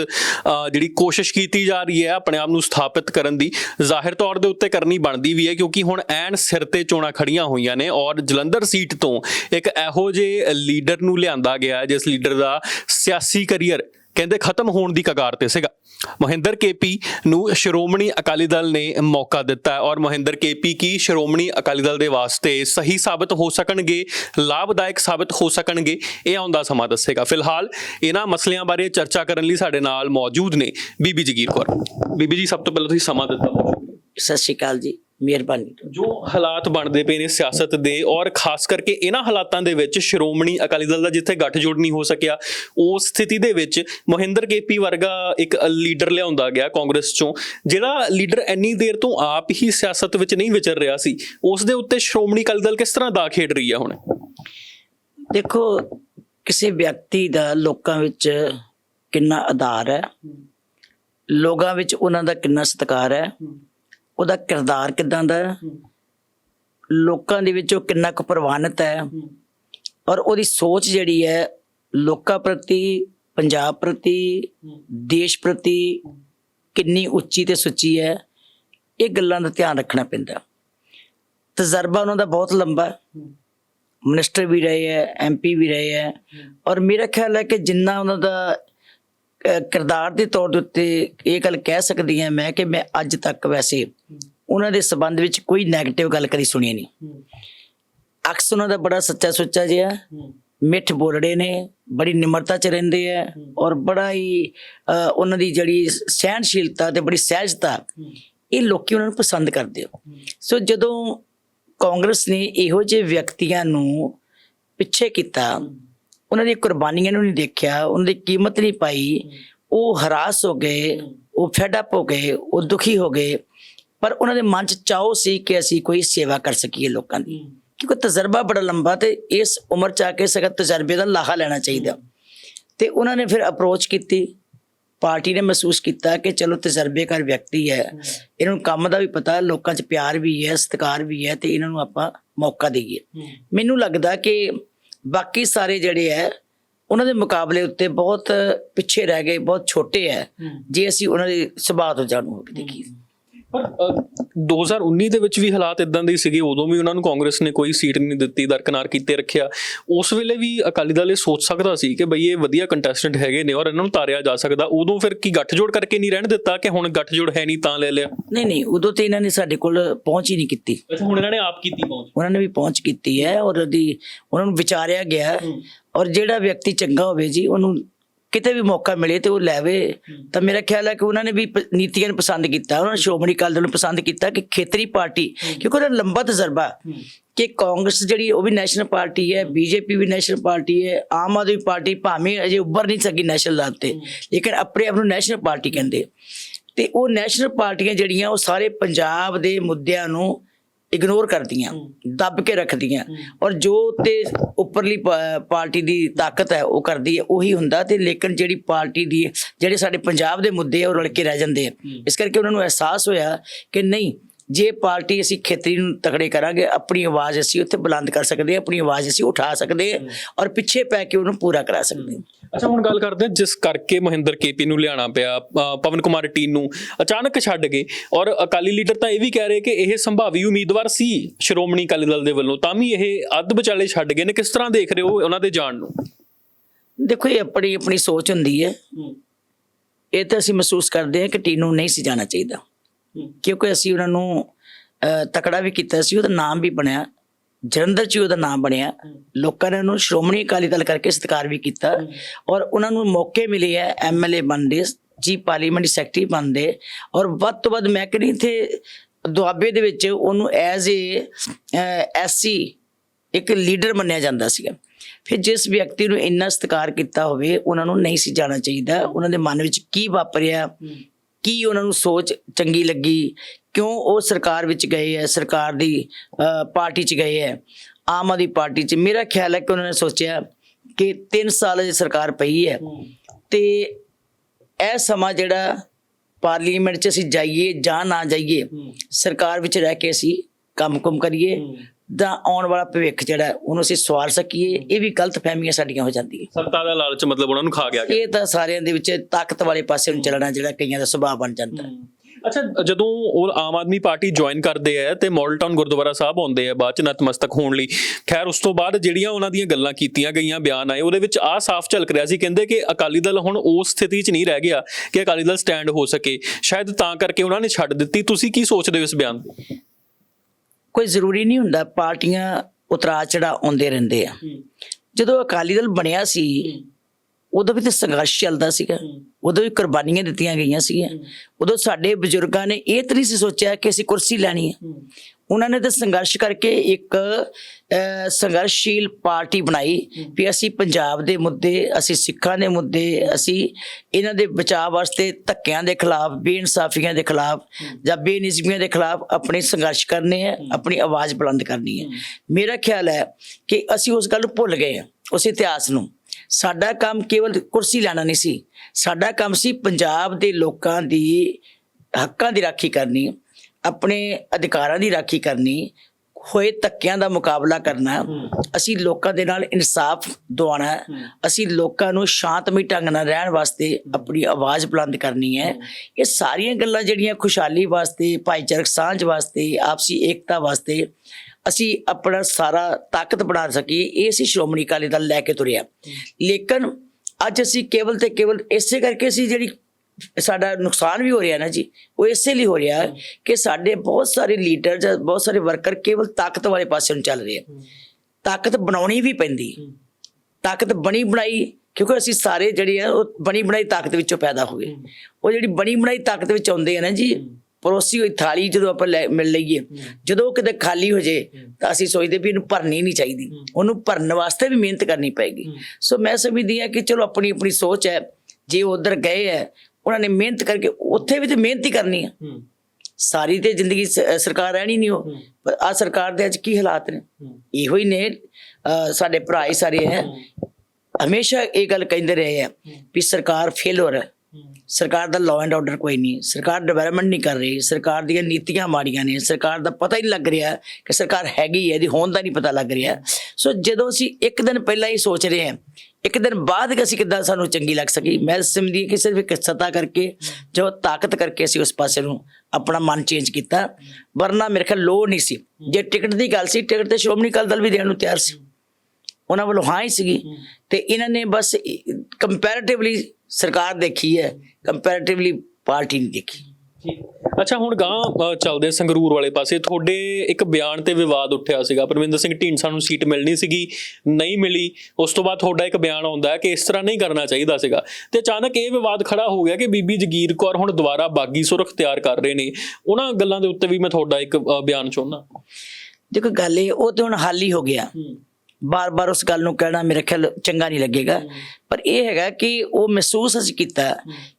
ਜਿਹੜੀ ਕੋਸ਼ਿਸ਼ ਕੀਤੀ ਜਾ ਰਹੀ ਹੈ ਆਪਣੇ ਆਪ ਨੂੰ ਸਥਾਪਿਤ ਕਰਨ ਦੀ, ਜ਼ਾਹਿਰ ਤੌਰ ਦੇ ਉੱਤੇ ਕਰਨੀ ਬਣਦੀ ਵੀ ਹੈ ਕਿਉਂਕਿ ਹੁਣ ਐਨ ਸਿਰ ਤੇ ਚੋਣਾਂ ਖੜੀਆਂ ਹੋਈਆਂ ਨੇ ਔਰ ਜਲੰਧਰ ਸੀਟ ਤੋਂ ਇੱਕ ਇਹੋ ਜਿਹੇ ਲੀਡਰ ਨੂੰ ਲਿਆਂਦਾ ਗਿਆ ਜਿਸ ਲੀਡਰ ਦਾ ਸਿਆਸੀ ਕੈਰੀਅਰ ਕਹਿੰਦੇ ਖਤਮ ਹੋਣ ਦੀ ਕਗਾਰ ਤੇ ਸੀਗਾ। ਮਹਿੰਦਰ ਕੇਪੀ ਨੂੰ ਸ਼੍ਰੋਮਣੀ ਅਕਾਲੀ ਦਲ ਨੇ ਮੌਕਾ ਦਿੱਤਾ ਹੈ ਔਰ ਮਹਿੰਦਰ ਕੇਪੀ ਕੀ ਸ਼੍ਰੋਮਣੀ ਅਕਾਲੀ ਦਲ ਦੇ ਵਾਸਤੇ ਸਹੀ ਸਾਬਤ ਹੋ ਸਕਣਗੇ, ਲਾਭਦਾਇਕ ਸਾਬਤ ਹੋ ਸਕਣਗੇ, ਇਹ ਆਉਂਦਾ ਸਮਾਂ ਦੱਸੇਗਾ। ਫਿਲਹਾਲ ਇਹਨਾਂ ਮਸਲਿਆਂ ਬਾਰੇ ਚਰਚਾ ਕਰਨ ਲਈ ਸਾਡੇ ਨਾਲ ਮੌਜੂਦ ਨੇ ਬੀਬੀ ਜਗੀਰ ਕੌਰ। ਬੀਬੀ ਜੀ, ਸਭ ਤੋਂ ਪਹਿਲਾਂ ਤੁਸੀਂ ਸਮਾਂ ਦਿੱਤਾ। ਬਹੁਤ ਸ਼ੁਕਰੀਆ ਸਤਿ ਸ਼੍ਰੀ ਅਕਾਲ ਜੀ। ਮਿਹਰਬਾਨੀ। ਜੋ ਹਾਲਾਤ ਬਣਦੇ ਪਏ ਨੇ ਸਿਆਸਤ ਦੇ ਔਰ ਖਾਸ ਕਰਕੇ ਇਹਨਾਂ ਹਾਲਾਤਾਂ ਦੇ ਵਿੱਚ ਸ਼੍ਰੋਮਣੀ ਅਕਾਲੀ ਦਲ ਦਾ ਜਿੱਥੇ ਗੱਠਜੋੜ ਨਹੀਂ ਹੋ ਸਕਿਆ ਉਸ ਸਥਿਤੀ ਦੇ ਵਿੱਚ ਮਹਿੰਦਰ ਕੇਪੀ ਵਰਗਾ ਇੱਕ ਲੀਡਰ ਲਿਆਉਂਦਾ ਗਿਆ ਕਾਂਗਰਸ ਚੋਂ ਜਿਹੜਾ ਲੀਡਰ ਇੰਨੀ ਦੇਰ ਤੋਂ ਆਪ ਹੀ ਸਿਆਸਤ ਵਿੱਚ ਨਹੀਂ ਵਿਚਰ ਰਿਹਾ ਸੀ। ਉਸ ਦੇ ਉੱਤੇ ਸ਼੍ਰੋਮਣੀ ਅਕਾਲੀ ਦਲ ਕਿਸ ਤਰ੍ਹਾਂ ਦਾ ਖੇਡ ਰਹੀ ਹੈ ਹੁਣ? ਦੇਖੋ ਕਿਸੇ ਵਿਅਕਤੀ ਦਾ ਲੋਕਾਂ ਵਿੱਚ ਕਿੰਨਾ ਆਧਾਰ ਹੈ ਲੋਕਾਂ ਵਿੱਚ ਉਹਨਾਂ ਦਾ ਕਿੰਨਾ ਸਤਿਕਾਰ ਹੈ। ਉਹਦਾ ਕਿਰਦਾਰ ਕਿਦਾਂ ਦਾ ਹੈ? ਲੋਕਾਂ ਦੇ ਵਿੱਚ ਉਹ ਕਿੰਨਾ ਕੁ ਪ੍ਰਵਾਨਿਤ ਹੈ? ਔਰ ਉਹਦੀ ਸੋਚ ਜਿਹੜੀ ਹੈ ਲੋਕਾਂ ਪ੍ਰਤੀ ਪੰਜਾਬ ਪ੍ਰਤੀ ਦੇਸ਼ ਪ੍ਰਤੀ ਕਿੰਨੀ ਉੱਚੀ ਤੇ ਸੁੱਚੀ ਹੈ ਇਹ ਗੱਲਾਂ ਦਾ ਧਿਆਨ ਰੱਖਣਾ ਪੈਂਦਾ। ਤਜਰਬਾ ਉਹਨਾਂ ਦਾ ਬਹੁਤ ਲੰਬਾ ਮਿਨਿਸਟਰ ਵੀ ਰਹੇ ਹੈ ਐਮਪੀ ਵੀ ਰਹੇ ਹੈ। ਔਰ ਮੇਰਾ ਖਿਆਲ ਹੈ ਕਿ ਜਿੰਨਾ ਉਹਨਾਂ ਦਾ ਕਿਰਦਾਰ ਦੇ ਤੌਰ ਦੇ ਉੱਤੇ ਇਹ ਗੱਲ ਕਹਿ ਸਕਦੀ ਹਾਂ ਮੈਂ ਕਿ ਮੈਂ ਅੱਜ ਤੱਕ ਵੈਸੇ ਉਹਨਾਂ ਦੇ ਸਬੰਧ ਵਿੱਚ ਕੋਈ 네ਗੇਟਿਵ ਗੱਲ ਕਦੀ ਸੁਣੀ ਨਹੀਂ। ਅਕਸ ਉਹਨਾਂ ਦਾ ਬੜਾ ਸੱਚਾ ਸੁੱਚਾ ਜਿਹਾ ਮਿੱਠ ਬੋਲੜੇ ਨੇ ਬੜੀ ਨਿਮਰਤਾ ਚ ਰਹਿੰਦੇ ਆ ਔਰ ਬੜਾ ਹੀ ਉਹਨਾਂ ਦੀ ਜਿਹੜੀ ਸਹਿਨਸ਼ੀਲਤਾ ਤੇ ਬੜੀ ਸਹਿਜਤਾ ਇਹ ਲੋਕੀ ਉਹਨਾਂ ਨੂੰ ਪਸੰਦ ਕਰਦੇ ਹੋ। ਸੋ ਜਦੋਂ ਕਾਂਗਰਸ ਨੇ ਇਹੋ ਜਿਹੇ ਵਿਅਕਤੀਆਂ ਨੂੰ ਪਿੱਛੇ ਕੀਤਾ ਉਹਨਾਂ ਦੀ ਕੁਰਬਾਨੀਆਂ ਨੂੰ ਨਹੀਂ ਦੇਖਿਆ ਉਹਨਾਂ ਦੀ ਕੀਮਤ ਨਹੀਂ ਪਾਈ। ਉਹ ਹਰਾਸ ਹੋ ਗਏ ਉਹ ਫੈਡ ਅਪ ਹੋ ਗਏ ਉਹ ਦੁਖੀ ਹੋ ਗਏ। ਪਰ ਉਹਨਾਂ ਦੇ ਮਨ 'ਚ ਚਾਹੋ ਸੀ ਕਿ ਅਸੀਂ ਕੋਈ ਸੇਵਾ ਕਰ ਸਕੀਏ ਲੋਕਾਂ ਦੀ। ਕਿਉਂਕਿ ਤਜਰਬਾ ਬੜਾ ਲੰਬਾ ਤੇ ਇਸ ਉਮਰ 'ਚ ਆ ਕੇ ਸਗਤ ਤਜਰਬੇ ਦਾ ਲਾਹਾ ਲੈਣਾ ਚਾਹੀਦਾ। ਤੇ ਉਹਨਾਂ ਨੇ ਫਿਰ ਅਪਰੋਚ ਕੀਤੀ। ਪਾਰਟੀ ਨੇ ਮਹਿਸੂਸ ਕੀਤਾ ਕਿ ਚਲੋ ਤਜਰਬੇਕਾਰ ਵਿਅਕਤੀ ਹੈ। ਇਹਨਾਂ ਨੂੰ ਕੰਮ ਦਾ ਵੀ ਪਤਾ ਹੈ, ਲੋਕਾਂ 'ਚ ਪਿਆਰ ਵੀ ਹੈ ਸਤਿਕਾਰ ਵੀ ਹੈ ਤੇ ਇਹਨਾਂ ਨੂੰ ਆਪਾਂ ਮੌਕਾ ਦਈਏ। ਮੈਨੂੰ ਲੱਗਦਾ ਕਿ ਬਾਕੀ ਸਾਰੇ ਜਿਹੜੇ ਹੈ ਉਹਨਾਂ ਦੇ ਮੁਕਾਬਲੇ ਉੱਤੇ ਬਹੁਤ ਪਿੱਛੇ ਰਹਿ ਗਏ ਬਹੁਤ ਛੋਟੇ ਹੈ। ਜੇ ਅਸੀਂ ਉਹਨਾਂ ਦੇ ਸੁਭਾਅ ਤੋਂ ਜਾਣੂ ਹੋ ਕੇ ਦੇਖੀਏ। ਪਰ ਅ, 2019 ਦੇ ਵਿੱਚ ਵੀ ਹਾਲਾਤ ਇਦਾਂ ਦੇ ਸੀਗੇ ਉਦੋਂ ਵੀ ਉਹਨਾਂ ਨੂੰ ਕਾਂਗਰਸ ਨੇ ਕੋਈ ਸੀਟ ਨਹੀਂ ਦਿੱਤੀ ਦਰਕਨਾਰ ਕੀਤੇ ਰੱਖਿਆ। ਉਸ ਵੇਲੇ ਵੀ ਅਕਾਲੀ ਦਲ ਇਹ ਸੋਚ ਸਕਦਾ ਸੀ ਕਿ ਬਈ ਇਹ ਵਧੀਆ ਕੰਟੈਸਟੈਂਟ ਹੈਗੇ ਨੇ ਔਰ ਇਹਨਾਂ ਨੂੰ ਤਾਰਿਆ ਜਾ ਸਕਦਾ। ਉਦੋਂ ਫਿਰ ਕੀ ਗੱਠਜੋੜ ਕਰਕੇ ਨਹੀਂ ਰਹਿਣ ਦਿੱਤਾ ਕਿ ਹੁਣ ਗੱਠਜੋੜ ਹੈ ਨਹੀਂ ਤਾਂ ਲੈ ਲਿਆ? ਨਹੀਂ ਨਹੀਂ ਉਦੋਂ ਤੇ ਇਹਨਾਂ ਨੇ ਸਾਡੇ ਕੋਲ ਪਹੁੰਚ ਹੀ ਨਹੀਂ ਕੀਤੀ। ਅੱਛਾ ਹੁਣ ਇਹਨਾਂ ਨੇ ਆਪ ਕੀਤੀ ਪਹੁੰਚ? ਉਹਨਾਂ ਨੇ ਵੀ ਪਹੁੰਚ ਕੀਤੀ ਹੈ ਔਰ ਉਹਦੀ ਉਹਨਾਂ ਨੂੰ ਵਿਚਾਰਿਆ ਗਿਆ। ਔਰ ਜਿਹੜਾ ਵਿਅਕਤੀ ਚੰਗਾ ਹੋਵੇ ਜੀ ਉਹਨੂੰ ਕਿਤੇ ਵੀ ਮੌਕਾ ਮਿਲੇ ਤੇ ਉਹ ਲੈਵੇ ਤਾਂ ਮੇਰਾ ਖਿਆਲ ਹੈ ਕਿ ਉਹਨਾਂ ਨੇ ਵੀ ਨੀਤੀਆਂ ਨੂੰ ਪਸੰਦ ਕੀਤਾ। ਉਹਨਾਂ ਨੇ ਸ਼੍ਰੋਮਣੀ ਅਕਾਲੀ ਨੂੰ ਪਸੰਦ ਕੀਤਾ ਕਿ ਖੇਤਰੀ ਪਾਰਟੀ ਕਿਉਂਕਿ ਉਹਦਾ ਲੰਬਾ ਤਜਰਬਾ ਕਿ ਕਾਂਗਰਸ ਜਿਹੜੀ ਉਹ ਵੀ ਨੈਸ਼ਨਲ ਪਾਰਟੀ ਹੈ ਬੀਜੇਪੀ ਵੀ ਨੈਸ਼ਨਲ ਪਾਰਟੀ ਹੈ ਆਮ ਆਦਮੀ ਪਾਰਟੀ ਭਾਵੇਂ ਅਜੇ ਉੱਭਰ ਨਹੀਂ ਸਕੀ ਨੈਸ਼ਨਲ ਲੈਵਲ ਤੇ ਲੇਕਿਨ ਆਪਣੇ ਆਪ ਨੂੰ ਨੈਸ਼ਨਲ ਪਾਰਟੀ ਕਹਿੰਦੇ ਤੇ ਉਹ ਨੈਸ਼ਨਲ ਪਾਰਟੀਆਂ ਜਿਹੜੀਆਂ ਉਹ ਸਾਰੇ ਪੰਜਾਬ ਦੇ ਮੁੱਦਿਆਂ ਨੂੰ ਇਗਨੋਰ ਕਰਦੀਆਂ ਦੱਬ ਕੇ ਰੱਖਦੀਆਂ। ਔਰ ਜੋ ਤੇ ਉੱਪਰਲੀ ਪਾਰਟੀ ਦੀ ਤਾਕਤ ਹੈ ਉਹ ਕਰਦੀ ਹੈ ਉਹੀ ਹੁੰਦਾ ਤੇ ਲੇਕਿਨ ਜਿਹੜੀ ਪਾਰਟੀ ਦੀ ਜਿਹੜੇ ਸਾਡੇ ਪੰਜਾਬ ਦੇ ਮੁੱਦੇ ਆ ਉਹ ਰਲ ਕੇ ਰਹਿ ਜਾਂਦੇ ਆ। ਇਸ ਕਰਕੇ ਉਹਨਾਂ ਨੂੰ ਅਹਿਸਾਸ ਹੋਇਆ ਕਿ ਨਹੀਂ ਜੇ ਪਾਰਟੀ ਅਸੀਂ ਖੇਤਰੀ ਨੂੰ ਤਕੜੇ ਕਰਾਂਗੇ ਆਪਣੀ ਆਵਾਜ਼ ਅਸੀਂ ਉੱਥੇ ਬੁਲੰਦ ਕਰ ਸਕਦੇ ਹਾਂ ਆਪਣੀ ਆਵਾਜ਼ ਅਸੀਂ ਉਠਾ ਸਕਦੇ ਹਾਂ ਔਰ ਪਿੱਛੇ ਪੈ ਕੇ ਉਹਨੂੰ ਪੂਰਾ ਕਰਾ ਸਕਦੇ ਹਾਂ। ਅੱਛਾ ਹੁਣ ਗੱਲ ਕਰਦੇ ਹਾਂ ਜਿਸ ਕਰਕੇ ਮਹਿੰਦਰ ਕੇਪੀ ਨੂੰ ਲਿਆਣਾ ਪਿਆ ਪਵਨ ਕੁਮਾਰ ਟੀਨ ਨੂੰ ਅਚਾਨਕ ਛੱਡ ਗਏ ਔਰ ਅਕਾਲੀ ਲੀਡਰ ਤਾਂ ਇਹ ਵੀ ਕਹਿ ਰਹੇ ਕਿ ਇਹ ਸੰਭਾਵੀ ਉਮੀਦਵਾਰ ਸੀ ਸ਼੍ਰੋਮਣੀ ਅਕਾਲੀ ਦਲ ਦੇ ਵੱਲੋਂ ਤਾਂ ਵੀ ਇਹ ਅੱਧ ਵਿਚਾਲੇ ਛੱਡ ਗਏ ਨੇ। ਕਿਸ ਤਰ੍ਹਾਂ ਦੇਖ ਰਹੇ ਹੋ ਉਹਨਾਂ ਦੇ ਜਾਣ ਨੂੰ? ਦੇਖੋ ਇਹ ਆਪਣੀ ਆਪਣੀ ਸੋਚ ਹੁੰਦੀ ਹੈ। ਇਹ ਤਾਂ ਅਸੀਂ ਮਹਿਸੂਸ ਕਰਦੇ ਹਾਂ ਕਿ ਟੀਨੂ ਨਹੀਂ ਸੀ ਜਾਣਾ ਚਾਹੀਦਾ। ਕਿਉਂਕਿ ਅਸੀਂ ਉਹਨਾਂ ਨੂੰ ਤਕੜਾ ਵੀ ਕੀਤਾ ਸੀ ਉਹਦਾ ਨਾਮ ਵੀ ਬਣਿਆ ਜਲੰਧਰ ਚ ਉਹਦਾ ਨਾਮ ਬਣਿਆ। ਲੋਕਾਂ ਨੇ ਉਹਨੂੰ ਸ਼੍ਰੋਮਣੀ ਅਕਾਲੀ ਦਲ ਕਰਕੇ ਸਤਿਕਾਰ ਵੀ ਕੀਤਾ। ਔਰ ਉਹਨਾਂ ਨੂੰ ਮੌਕੇ ਮਿਲੇ ਹੈ ਐਮਐਲਏ ਬਣਦੇ ਜੀ ਪਾਰਲੀਮੈਂਟਰੀ ਸੈਕਟਰੀ ਬਣਦੇ। ਔਰ ਵੱਧ ਤੋਂ ਵੱਧ ਮੈਂ ਕਹਿੰਦੀ ਇੱਥੇ ਦੁਆਬੇ ਦੇ ਵਿੱਚ ਉਹਨੂੰ ਐਜ਼ ਏ ਐਸਸੀ ਇੱਕ ਲੀਡਰ ਮੰਨਿਆ ਜਾਂਦਾ ਸੀਗਾ। ਫਿਰ ਜਿਸ ਵਿਅਕਤੀ ਨੂੰ ਇੰਨਾ ਸਤਿਕਾਰ ਕੀਤਾ ਹੋਵੇ ਉਹਨਾਂ ਨੂੰ ਨਹੀਂ ਸੀ ਜਾਣਾ ਚਾਹੀਦਾ। ਉਹਨਾਂ ਦੇ ਮਨ ਵਿੱਚ ਕੀ ਵਾਪਰਿਆ? ਕੀ ਉਹਨਾਂ ਨੂੰ ਸੋਚ ਚੰਗੀ ਲੱਗੀ? ਕਿਉਂ ਉਹ ਸਰਕਾਰ ਵਿੱਚ ਗਏ ਹੈ ਸਰਕਾਰ ਦੀ ਪਾਰਟੀ 'ਚ ਗਏ ਹੈ ਆਮ ਆਦਮੀ ਪਾਰਟੀ 'ਚ ਮੇਰਾ ਖਿਆਲ ਹੈ ਕਿ ਉਹਨਾਂ ਨੇ ਸੋਚਿਆ ਕਿ 3 ਸਾਲ ਦੀ ਸਰਕਾਰ ਪਈ ਹੈ। ਤੇ ਇਹ ਸਮਾਂ ਜਿਹੜਾ ਪਾਰਲੀਮੈਂਟ 'ਚ ਅਸੀਂ ਜਾਈਏ ਜਾਂ ਨਾ ਜਾਈਏ ਸਰਕਾਰ ਵਿੱਚ ਰਹਿ ਕੇ ਅਸੀਂ ਕੰਮ-ਕੁਮ ਕਰੀਏ। ਤਾਂ ਆਉਣ ਵਾਲਾ ਭਵਿੱਖ ਜਿਹੜਾ ਉਹਨੂੰ ਅਸੀਂ ਸਵਾਰ ਸਕੀਏ ਇਹ ਵੀ ਗਲਤ ਫਹਿਮੀਆਂ ਸਾਡੀਆਂ ਹੋ ਜਾਂਦੀਆਂ। ਸੱਤਾ ਦਾ ਲਾਲਚ ਮਤਲਬ ਉਹਨਾਂ ਨੂੰ ਖਾ ਗਿਆ ਇਹ ਤਾਂ ਸਾਰਿਆਂ ਦੇ ਵਿੱਚ ਤਾਕਤ ਵਾਲੇ ਪਾਸੇ ਨੂੰ ਚੱਲਣਾ ਜਿਹੜਾ ਕਈਆਂ ਦਾ ਸੁਭਾਅ ਬਣ ਜਾਂਦਾ ਹੈ। ਅੱਛਾ ਜਦੋਂ ਉਹ ਆਮ ਆਦਮੀ ਪਾਰਟੀ ਜੁਆਇਨ ਕਰਦੇ ਆ ਤੇ ਮਾਡਲ ਟਾਊਨ ਗੁਰਦੁਆਰਾ ਸਾਹਿਬ ਆਉਂਦੇ ਆ ਬਾਅਦ ਚ ਨਤਮਸਤਕ ਹੋਣ ਲਈ ਖੈਰ ਉਸ ਤੋਂ ਬਾਅਦ ਜਿਹੜੀਆਂ ਉਹਨਾਂ ਦੀਆਂ ਗੱਲਾਂ ਕੀਤੀਆਂ ਗਈਆਂ ਬਿਆਨ ਆਏ ਉਹਦੇ ਵਿੱਚ ਆ ਸਾਫ਼ ਝਲਕ ਰਿਹਾ ਸੀ ਕਹਿੰਦੇ ਕਿ ਅਕਾਲੀ ਦਲ ਹੁਣ ਉਸ ਸਥਿਤੀ 'ਚ ਨਹੀਂ ਰਹਿ ਗਿਆ ਕਿ ਅਕਾਲੀ ਦਲ ਸਟੈਂਡ ਹੋ ਸਕੇ। ਸ਼ਾਇਦ ਤਾਂ ਕਰਕੇ ਉਹਨਾਂ ਨੇ ਛੱਡ ਦਿੱਤੀ। ਤੁਸੀਂ ਕੀ ਸੋਚਦੇ ਹੋ ਇਸ ਬਿਆਨ ਕੋਈ ਜ਼ਰੂਰੀ ਨਹੀਂ ਹੁੰਦਾ ਪਾਰਟੀਆਂ ਉਤਰਾ ਚੜਾ ਆਉਂਦੇ ਰਹਿੰਦੇ ਆ। ਜਦੋਂ ਅਕਾਲੀ ਦਲ ਬਣਿਆ ਸੀ ਉਦੋਂ ਵੀ ਤੇ ਸੰਘਰਸ਼ ਚੱਲਦਾ ਸੀਗਾ। ਉਦੋਂ ਵੀ ਕੁਰਬਾਨੀਆਂ ਦਿੱਤੀਆਂ ਗਈਆਂ ਸੀਗੀਆਂ। ਉਦੋਂ ਸਾਡੇ ਬਜ਼ੁਰਗਾਂ ਨੇ ਇਹ ਤਾਂ ਨਹੀਂ ਸੀ ਸੋਚਿਆ ਕਿ ਅਸੀਂ ਕੁਰਸੀ ਲੈਣੀ ਹੈ। ਉਹਨਾਂ ਨੇ ਤਾਂ ਸੰਘਰਸ਼ ਕਰਕੇ ਇੱਕ ਸੰਘਰਸ਼ੀਲ ਪਾਰਟੀ ਬਣਾਈ ਵੀ ਅਸੀਂ ਪੰਜਾਬ ਦੇ ਮੁੱਦੇ, ਅਸੀਂ ਸਿੱਖਾਂ ਦੇ ਮੁੱਦੇ, ਅਸੀਂ ਇਹਨਾਂ ਦੇ ਬਚਾਅ ਵਾਸਤੇ ਧੱਕਿਆਂ ਦੇ ਖਿਲਾਫ, ਬੇਇਨਸਾਫੀਆਂ ਦੇ ਖਿਲਾਫ ਜਾਂ ਬੇਨਿਜ਼ਮੀਆਂ ਦੇ ਖਿਲਾਫ ਆਪਣੇ ਸੰਘਰਸ਼ ਕਰਨੇ ਹੈ ਆਪਣੀ ਆਵਾਜ਼ ਬੁਲੰਦ ਕਰਨੀ ਹੈ ਮੇਰਾ ਖਿਆਲ ਹੈ ਕਿ ਅਸੀਂ ਉਸ ਗੱਲ ਨੂੰ ਭੁੱਲ ਗਏ ਹਾਂ ਉਸ ਇਤਿਹਾਸ ਨੂੰ। ਸਾਡਾ ਕੰਮ ਕੇਵਲ ਕੁਰਸੀ ਲੈਣਾ ਨਹੀਂ ਸੀ। ਸਾਡਾ ਕੰਮ ਸੀ ਪੰਜਾਬ ਦੇ ਲੋਕਾਂ ਦੀ ਹੱਕਾਂ ਦੀ ਰਾਖੀ ਕਰਨੀ। ਆਪਣੇ ਅਧਿਕਾਰਾਂ ਦੀ ਰਾਖੀ ਕਰਨੀ ਹੋਏ ਧੱਕਿਆਂ ਦਾ ਮੁਕਾਬਲਾ ਕਰਨਾ ਅਸੀਂ ਲੋਕਾਂ ਦੇ ਨਾਲ ਇਨਸਾਫ ਦਿਵਾਉਣਾ। ਅਸੀਂ ਲੋਕਾਂ ਨੂੰ ਸ਼ਾਂਤਮਈ ਢੰਗ ਨਾਲ ਰਹਿਣ ਵਾਸਤੇ ਆਪਣੀ ਆਵਾਜ਼ ਬੁਲੰਦ ਕਰਨੀ ਹੈ। ਇਹ ਸਾਰੀਆਂ ਗੱਲਾਂ ਜਿਹੜੀਆਂ ਖੁਸ਼ਹਾਲੀ ਵਾਸਤੇ ਭਾਈਚਾਰਕ ਸਾਂਝ ਵਾਸਤੇ ਆਪਸੀ ਏਕਤਾ ਵਾਸਤੇ ਅਸੀਂ ਆਪਣਾ ਸਾਰਾ ਤਾਕਤ ਬਣਾ ਸਕੀਏ ਇਹ ਅਸੀਂ ਸ਼੍ਰੋਮਣੀ ਅਕਾਲੀ ਦਲ ਲੈ ਕੇ ਤੁਰਿਆ। ਲੇਕਿਨ ਅੱਜ ਅਸੀਂ ਕੇਵਲ ਤੇ ਕੇਵਲ ਇਸੇ ਕਰਕੇ ਅਸੀਂ ਜਿਹੜੀ ਸਾਡਾ ਨੁਕਸਾਨ ਵੀ ਹੋ ਰਿਹਾ ਨਾ ਜੀ। ਉਹ ਇਸੇ ਲਈ ਹੋ ਰਿਹਾ ਕਿ ਸਾਡੇ ਬਹੁਤ ਸਾਰੇ ਲੀਡਰ ਜਾਂ ਬਹੁਤ ਸਾਰੇ ਵਰਕਰ ਕੇਵਲ ਤਾਕਤ ਵਾਲੇ ਪਾਸੇ ਨੂੰ ਚੱਲ ਰਹੇ ਆ। ਤਾਕਤ ਬਣਾਉਣੀ ਵੀ ਪੈਂਦੀ। ਤਾਕਤ ਬਣੀ ਬਣਾਈ ਕਿਉਂਕਿ ਅਸੀਂ ਸਾਰੇ ਜਿਹੜੇ ਆ ਉਹ ਬਣੀ ਬਣਾਈ ਤਾਕਤ ਵਿੱਚੋਂ ਪੈਦਾ ਹੋ ਗਏ। ਉਹ ਜਿਹੜੀ ਬਣੀ ਬਣਾਈ ਤਾਕਤ ਵਿੱਚ ਆਉਂਦੇ ਆ ਨਾ ਜੀ ਪਰੋਸੀ ਹੋਈ ਥਾਲੀ ਜਦੋਂ ਆਪਾਂ ਲੈ- ਮਿਲ ਲਈਏ ਜਦੋਂ ਉਹ ਕਿਤੇ ਖਾਲੀ ਹੋ ਜੇ ਤਾਂ ਅਸੀਂ ਸੋਚਦੇ ਵੀ ਇਹਨੂੰ ਭਰਨੀ ਨਹੀਂ ਚਾਹੀਦੀ। ਉਹਨੂੰ ਭਰਨ ਵਾਸਤੇ ਵੀ ਮਿਹਨਤ ਕਰਨੀ ਪਏਗੀ। ਸੋ ਮੈਂ ਸਮਝਦੀ ਹਾਂ ਕਿ ਚਲੋ ਆਪਣੀ ਆਪਣੀ ਸੋਚ ਹੈ। ਜੇ ਉਧਰ ਗਏ ਹੈ ਉਹਨਾਂ ਨੇ ਮਿਹਨਤ ਕਰਕੇ ਉੱਥੇ ਵੀ ਤੇ ਮਿਹਨਤ ਹੀ ਕਰਨੀ ਹੈ। ਸਾਰੀ ਤੇ ਜ਼ਿੰਦਗੀ ਸਰਕਾਰ ਰਹਿਣੀ ਨਹੀਂ ਉਹ। ਪਰ ਆ ਸਰਕਾਰ ਦੇ ਅੱਜ ਕੀ ਹਾਲਾਤ ਨੇ? ਇਹੋ ਹੀ ਨੇ ਸਾਡੇ ਭਰਾ ਹੀ ਸਾਰੇ ਹੈ। ਹਮੇਸ਼ਾ ਇਹ ਗੱਲ ਕਹਿੰਦੇ ਰਹੇ ਆ ਵੀ ਸਰਕਾਰ ਫੇਲ ਹੋ ਰਿਹਾ ਸਰਕਾਰ ਦਾ ਲਾਅ ਐਂਡ ਆਰਡਰ ਕੋਈ ਨਹੀਂ। ਸਰਕਾਰ ਡਿਵੈਲਪਮੈਂਟ ਨਹੀਂ ਕਰ ਰਹੀ। ਸਰਕਾਰ ਦੀਆਂ ਨੀਤੀਆਂ ਮਾੜੀਆਂ ਨੇ। ਸਰਕਾਰ ਦਾ ਪਤਾ ਹੀ ਨਹੀਂ ਲੱਗ ਰਿਹਾ ਕਿ ਸਰਕਾਰ ਹੈਗੀ ਹੈ ਇਹਦੀ ਹੋਣ ਦਾ ਨਹੀਂ ਪਤਾ ਲੱਗ ਰਿਹਾ। ਸੋ ਜਦੋਂ ਅਸੀਂ ਇੱਕ ਦਿਨ ਪਹਿਲਾਂ ਹੀ ਸੋਚ ਰਹੇ ਹਾਂ ਇੱਕ ਦਿਨ ਬਾਅਦ ਕਿ ਅਸੀਂ ਕਿੱਦਾਂ ਸਾਨੂੰ ਚੰਗੀ ਲੱਗ ਸਕੀ? ਮੈਂ ਸਮਝਦੀ ਹਾਂ ਕਿ ਸਿਰਫ ਇੱਕ ਸਤਾ ਕਰਕੇ, ਜੋ ਤਾਕਤ ਕਰਕੇ ਅਸੀਂ ਉਸ ਪਾਸੇ ਨੂੰ ਆਪਣਾ ਮਨ ਚੇਂਜ ਕੀਤਾ। ਵਰਨਾ ਮੇਰੇ ਖਿਆਲ ਲੋੜ ਨਹੀਂ ਸੀ। ਜੇ ਟਿਕਟ ਦੀ ਗੱਲ ਸੀ, ਟਿਕਟ ਤੇ ਸ਼੍ਰੋਮਣੀ ਅਕਾਲੀ ਦਲ ਵੀ ਦੇਣ ਨੂੰ ਤਿਆਰ ਸੀ। ਉਹਨਾਂ ਵੱਲੋਂ ਹਾਂ ਹੀ ਸੀਗੀ। ਤੇ ਇਹਨਾਂ ਨੇ ਬਸ ਕੰਪੈਰੀਟਿਵਲੀ ਸਰਕਾਰ ਦੇਖੀ ਹੈ ਕੰਪੈਰੀਟਿਵਲੀ ਪਾਰਟੀ ਨਹੀਂ ਦੇਖੀ। ਅੱਛਾ ਹੁਣ ਗਾਂ ਚੱਲਦੇ ਸੰਗਰੂਰ ਵਾਲੇ ਪਾਸੇ। ਤੁਹਾਡੇ ਇੱਕ ਬਿਆਨ ਤੇ ਵਿਵਾਦ ਉੱਠਿਆ ਸੀਗਾ। ਪਰਮਿੰਦਰ ਸਿੰਘ ਢੀਂਡਸਾ ਨੂੰ ਸੀਟ ਮਿਲਣੀ ਸੀਗੀ ਨਹੀਂ ਮਿਲੀ। ਉਸ ਤੋਂ ਬਾਅਦ ਤੁਹਾਡਾ ਇੱਕ ਬਿਆਨ ਆਉਂਦਾ ਹੈ ਕਿ ਇਸ ਤਰ੍ਹਾਂ ਨਹੀਂ ਕਰਨਾ ਚਾਹੀਦਾ ਸੀਗਾ। ਤੇ ਅਚਾਨਕ ਇਹ ਵਿਵਾਦ ਖੜਾ ਹੋ ਗਿਆ ਕਿ ਬੀਬੀ ਜਗੀਰ ਕੌਰ ਹੁਣ ਦੁਬਾਰਾ ਬਾਗੀ ਸੁਰ ਅਖਤਿਆਰ ਕਰ ਰਹੇ ਨੇ। ਉਹਨਾਂ ਗੱਲਾਂ ਦੇ ਉੱਤੇ ਵੀ ਮੈਂ ਤੁਹਾਡਾ ਇੱਕ ਬਿਆਨ ਚਾਹੁੰਦਾ। ਦੇਖੋ ਗੱਲ ਇਹ ਉਹ ਤੇ ਹੁਣ ਹੱਲ ਹੀ ਹੋ ਗਿਆ। ਬਾਰ-ਬਾਰ ਉਸ ਗੱਲ ਨੂੰ ਕਹਿਣਾ ਮੇਰੇ ਖਿਆਲ ਚੰਗਾ ਨਹੀਂ ਲੱਗੇਗਾ। ਪਰ ਇਹ ਹੈਗਾ ਕਿ ਉਹ ਮਹਿਸੂਸ ਅਸੀਂ ਕੀਤਾ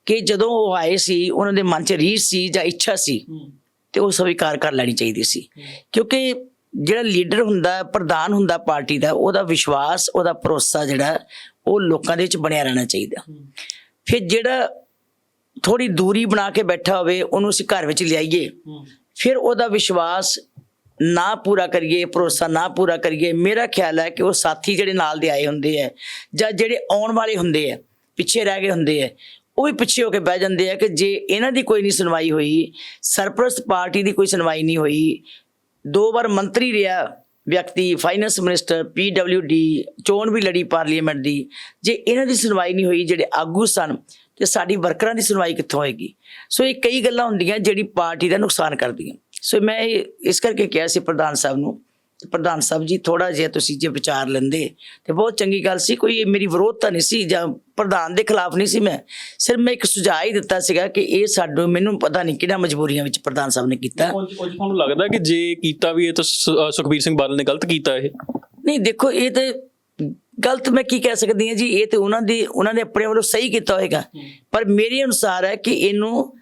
ਕਿ ਜਦੋਂ ਉਹ ਆਏ ਸੀ ਉਹਨਾਂ ਦੇ ਮਨ 'ਚ ਰੀਝ ਸੀ ਜਾਂ ਇੱਛਾ ਸੀ ਤੇ ਉਹ ਸਵੀਕਾਰ ਕਰ ਲੈਣੀ ਚਾਹੀਦੀ ਸੀ। ਕਿਉਂਕਿ ਜਿਹੜਾ ਲੀਡਰ ਹੁੰਦਾ ਪ੍ਰਧਾਨ ਹੁੰਦਾ ਪਾਰਟੀ ਦਾ ਉਹਦਾ ਵਿਸ਼ਵਾਸ ਉਹਦਾ ਭਰੋਸਾ ਜਿਹੜਾ ਉਹ ਲੋਕਾਂ ਦੇ ਵਿੱਚ ਬਣਿਆ ਰਹਿਣਾ ਚਾਹੀਦਾ। ਫਿਰ ਜਿਹੜਾ ਥੋੜੀ ਦੂਰੀ ਬਣਾ ਕੇ ਬੈਠਾ ਹੋਵੇ ਉਹਨੂੰ ਅਸੀਂ ਘਰ ਵਿੱਚ ਲਿਆਈਏ ਫਿਰ ਉਹਦਾ ਵਿਸ਼ਵਾਸ ਨਾ ਪੂਰਾ ਕਰੀਏ, ਭਰੋਸਾ ਨਾ ਪੂਰਾ ਕਰੀਏ, ਮੇਰਾ ਖਿਆਲ ਹੈ ਕਿ ਉਹ ਸਾਥੀ ਜਿਹੜੇ ਨਾਲ ਦੇ ਆਏ ਹੁੰਦੇ ਆ ਜਾਂ ਜਿਹੜੇ ਆਉਣ ਵਾਲੇ ਹੁੰਦੇ ਆ ਪਿੱਛੇ ਰਹਿ ਗਏ ਹੁੰਦੇ ਆ ਉਹ ਵੀ ਪਿੱਛੇ ਹੋ ਕੇ ਬਹਿ ਜਾਂਦੇ ਆ ਕਿ ਜੇ ਇਹਨਾਂ ਦੀ ਕੋਈ ਨਹੀਂ ਸੁਣਵਾਈ ਹੋਈ, ਸਰਪ੍ਰਸਤ ਪਾਰਟੀ ਦੀ ਕੋਈ ਸੁਣਵਾਈ ਨਹੀਂ ਹੋਈ, ਦੋ ਵਾਰ ਮੰਤਰੀ ਰਿਹਾ ਵਿਅਕਤੀ ਫਾਈਨੈਂਸ ਮਿਨਿਸਟਰ ਡੀ ਚੋਣ ਵੀ ਲੜੀ ਪਾਰਲੀਮੈਂਟ ਦੀ, ਜੇ ਇਹਨਾਂ ਦੀ ਸੁਣਵਾਈ ਨਹੀਂ ਹੋਈ, ਜਿਹੜੇ ਆਗੂ ਸਨ, ਤੇ ਸਾਡੀ ਵਰਕਰਾਂ ਦੀ ਸੁਣਵਾਈ ਕਿੱਥੋਂ ਹੋਏਗੀ? ਸੋ ਇਹ ਕਈ ਗੱਲਾਂ ਹੁੰਦੀਆਂ, ਜਿਹੜੀ ਪਾਰਟੀ ਦਾ ਨੁਕਸਾਨ ਕਰਦੀਆਂ। ਸੋ ਮੈਂ ਇਸ ਕਰਕੇ ਕਿਹਾ ਸੀ ਪ੍ਰਧਾਨ ਸਾਹਿਬ ਨੂੰ ਤੇ ਪ੍ਰਧਾਨ ਸਾਹਿਬ ਜੀ ਥੋੜਾ ਜਿਹਾ ਤੁਸੀਂ ਜੇ ਵਿਚਾਰ ਲੈਂਦੇ ਤੇ ਬਹੁਤ ਚੰਗੀ ਗੱਲ ਸੀ ਕੋਈ ਮੇਰੀ ਵਿਰੋਧਤਾ ਨਹੀਂ ਸੀ ਜਾਂ ਪ੍ਰਧਾਨ ਦੇ ਖਿਲਾਫ ਨਹੀਂ ਸੀ ਮੈਂ ਸਿਰਫ ਮੈਂ ਇੱਕ ਸੁਝਾਅ ਹੀ ਦਿੱਤਾ ਸੀਗਾ ਕਿ ਇਹ ਸਾਨੂੰ ਮੈਨੂੰ ਪਤਾ ਨਹੀਂ ਕਿਹੜਾ ਮਜਬੂਰੀਆਂ ਵਿੱਚ ਪ੍ਰਧਾਨ ਸਾਹਿਬ ਨੇ ਕੀਤਾ। ਉਹ ਤੁਹਾਨੂੰ ਲੱਗਦਾ ਕਿ ਜੇ ਕੀਤਾ ਵੀ ਇਹ ਤਾਂ ਸੁਖਬੀਰ ਸਿੰਘ ਬਾਦਲ ਨੇ ਗਲਤ ਕੀਤਾ ਇਹ? ਨਹੀਂ ਦੇਖੋ ਇਹ ਤੇ ਗਲਤ ਮੈਂ ਕੀ ਕਹਿ ਸਕਦੀ ਹਾਂ ਜੀ ਇਹ ਤੇ ਉਹਨਾਂ ਦੀ ਉਹਨਾਂ ਨੇ ਆਪਣੇ ਵੱਲੋਂ ਸਹੀ ਕੀਤਾ ਹੋਏਗਾ। ਪਰ ਮੇਰੇ ਅਨੁਸਾਰ ਹੈ ਕਿ ਇਹਨੂੰ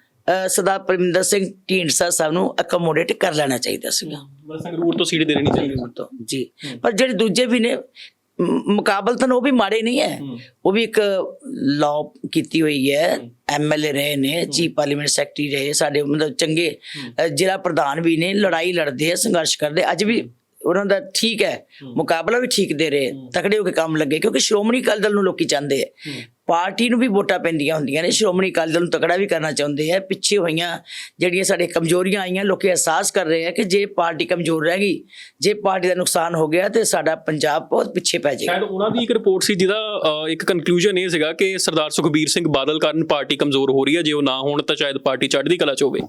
ਸਰਦਾਰ ਪਰਮਿੰਦਰ ਸਿੰਘ ਢੀਂਡਸਾ ਸਾਹਿਬ ਨੂੰ ਅਕਮੋਡੇਟ ਕਰ ਲੈਣਾ ਚਾਹੀਦਾ ਸੀਗਾ। ਮਤਲਬ ਸੰਗਰੂਰ ਤੋਂ ਸੀਟ ਦੇਣੀ ਨਹੀਂ ਚਾਹੀਦੀ। ਤੋਂ ਜੀ। ਪਰ ਜਿਹੜੇ ਦੂਜੇ ਵੀ ਨੇ ਮੁਕਾਬਲਤਨ ਉਹ ਵੀ ਮਾੜੇ ਨਹੀਂ ਹੈ। ਉਹ ਵੀ ਇੱਕ ਲਾਅ ਕੀਤੀ ਹੋਈ ਹੈ। ਐਮਐਲਏ ਰਹੇ ਨੇ ਚੀਫ ਪਾਰਲੀਮੈਂਟ ਸੈਕਟਰੀ ਰਹੇ ਸਾਡੇ ਮਤਲਬ ਚੰਗੇ ਜ਼ਿਲ੍ਹਾ ਪ੍ਰਧਾਨ ਵੀ ਨੇ ਲੜਾਈ ਲੜਦੇ ਆ ਸੰਘਰਸ਼ ਕਰਦੇ ਅੱਜ ਵੀ ਉਹਨਾਂ ਦਾ ਠੀਕ ਹੈ ਮੁਕਾਬਲਾ ਵੀ ਠੀਕ ਦੇ ਰਹੇ ਤਕੜੇ ਹੋ ਕੇ ਕੰਮ ਲੱਗੇ ਕਿਉਂਕਿ ਸ਼੍ਰੋਮਣੀ ਅਕਾਲੀ ਦਲ ਨੂੰ ਲੋਕੀ ਚਾਹੁੰਦੇ ਆ। ਪਾਰਟੀ ਨੂੰ ਵੀ ਵੋਟਾਂ ਪੈਂਦੀਆਂ ਹੁੰਦੀਆਂ ਨੇ ਸ਼੍ਰੋਮਣੀ ਅਕਾਲੀ ਦਲ ਨੂੰ ਤਕੜਾ ਵੀ ਕਰਨਾ ਚਾਹੁੰਦੇ ਆ। ਪਿੱਛੇ ਹੋਈਆਂ ਜਿਹੜੀਆਂ ਸਾਡੇ ਕਮਜ਼ੋਰੀਆਂ ਆਈਆਂ ਲੋਕੀ ਅਹਿਸਾਸ ਕਰ ਰਹੇ ਆ ਕਿ ਜੇ ਪਾਰਟੀ ਕਮਜ਼ੋਰ ਰਹਿ ਗਈ ਜੇ ਪਾਰਟੀ ਦਾ ਨੁਕਸਾਨ ਹੋ ਗਿਆ ਤੇ ਸਾਡਾ ਪੰਜਾਬ ਬਹੁਤ ਪਿੱਛੇ ਪੈ ਜਾਏਗਾ। ਸ਼ਾਇਦ ਉਹਨਾਂ ਦੀ ਇੱਕ ਰਿਪੋਰਟ ਸੀ ਜਿਹਦਾ ਇੱਕ ਕਨਕਲੂਜਨ ਇਹ ਸੀਗਾ ਕਿ ਸਰਦਾਰ ਸੁਖਬੀਰ ਸਿੰਘ ਬਾਦਲ ਕਾਰਨ ਪਾਰਟੀ ਕਮਜ਼ੋਰ ਹੋ ਰਹੀ ਹੈ ਜੇ ਉਹ ਨਾ ਹੋਣ ਤਾਂ ਸ਼ਾਇਦ ਪਾਰਟੀ ਚੜ੍ਹਦੀ ਕਲਾ ਚ ਹੋਵੇ।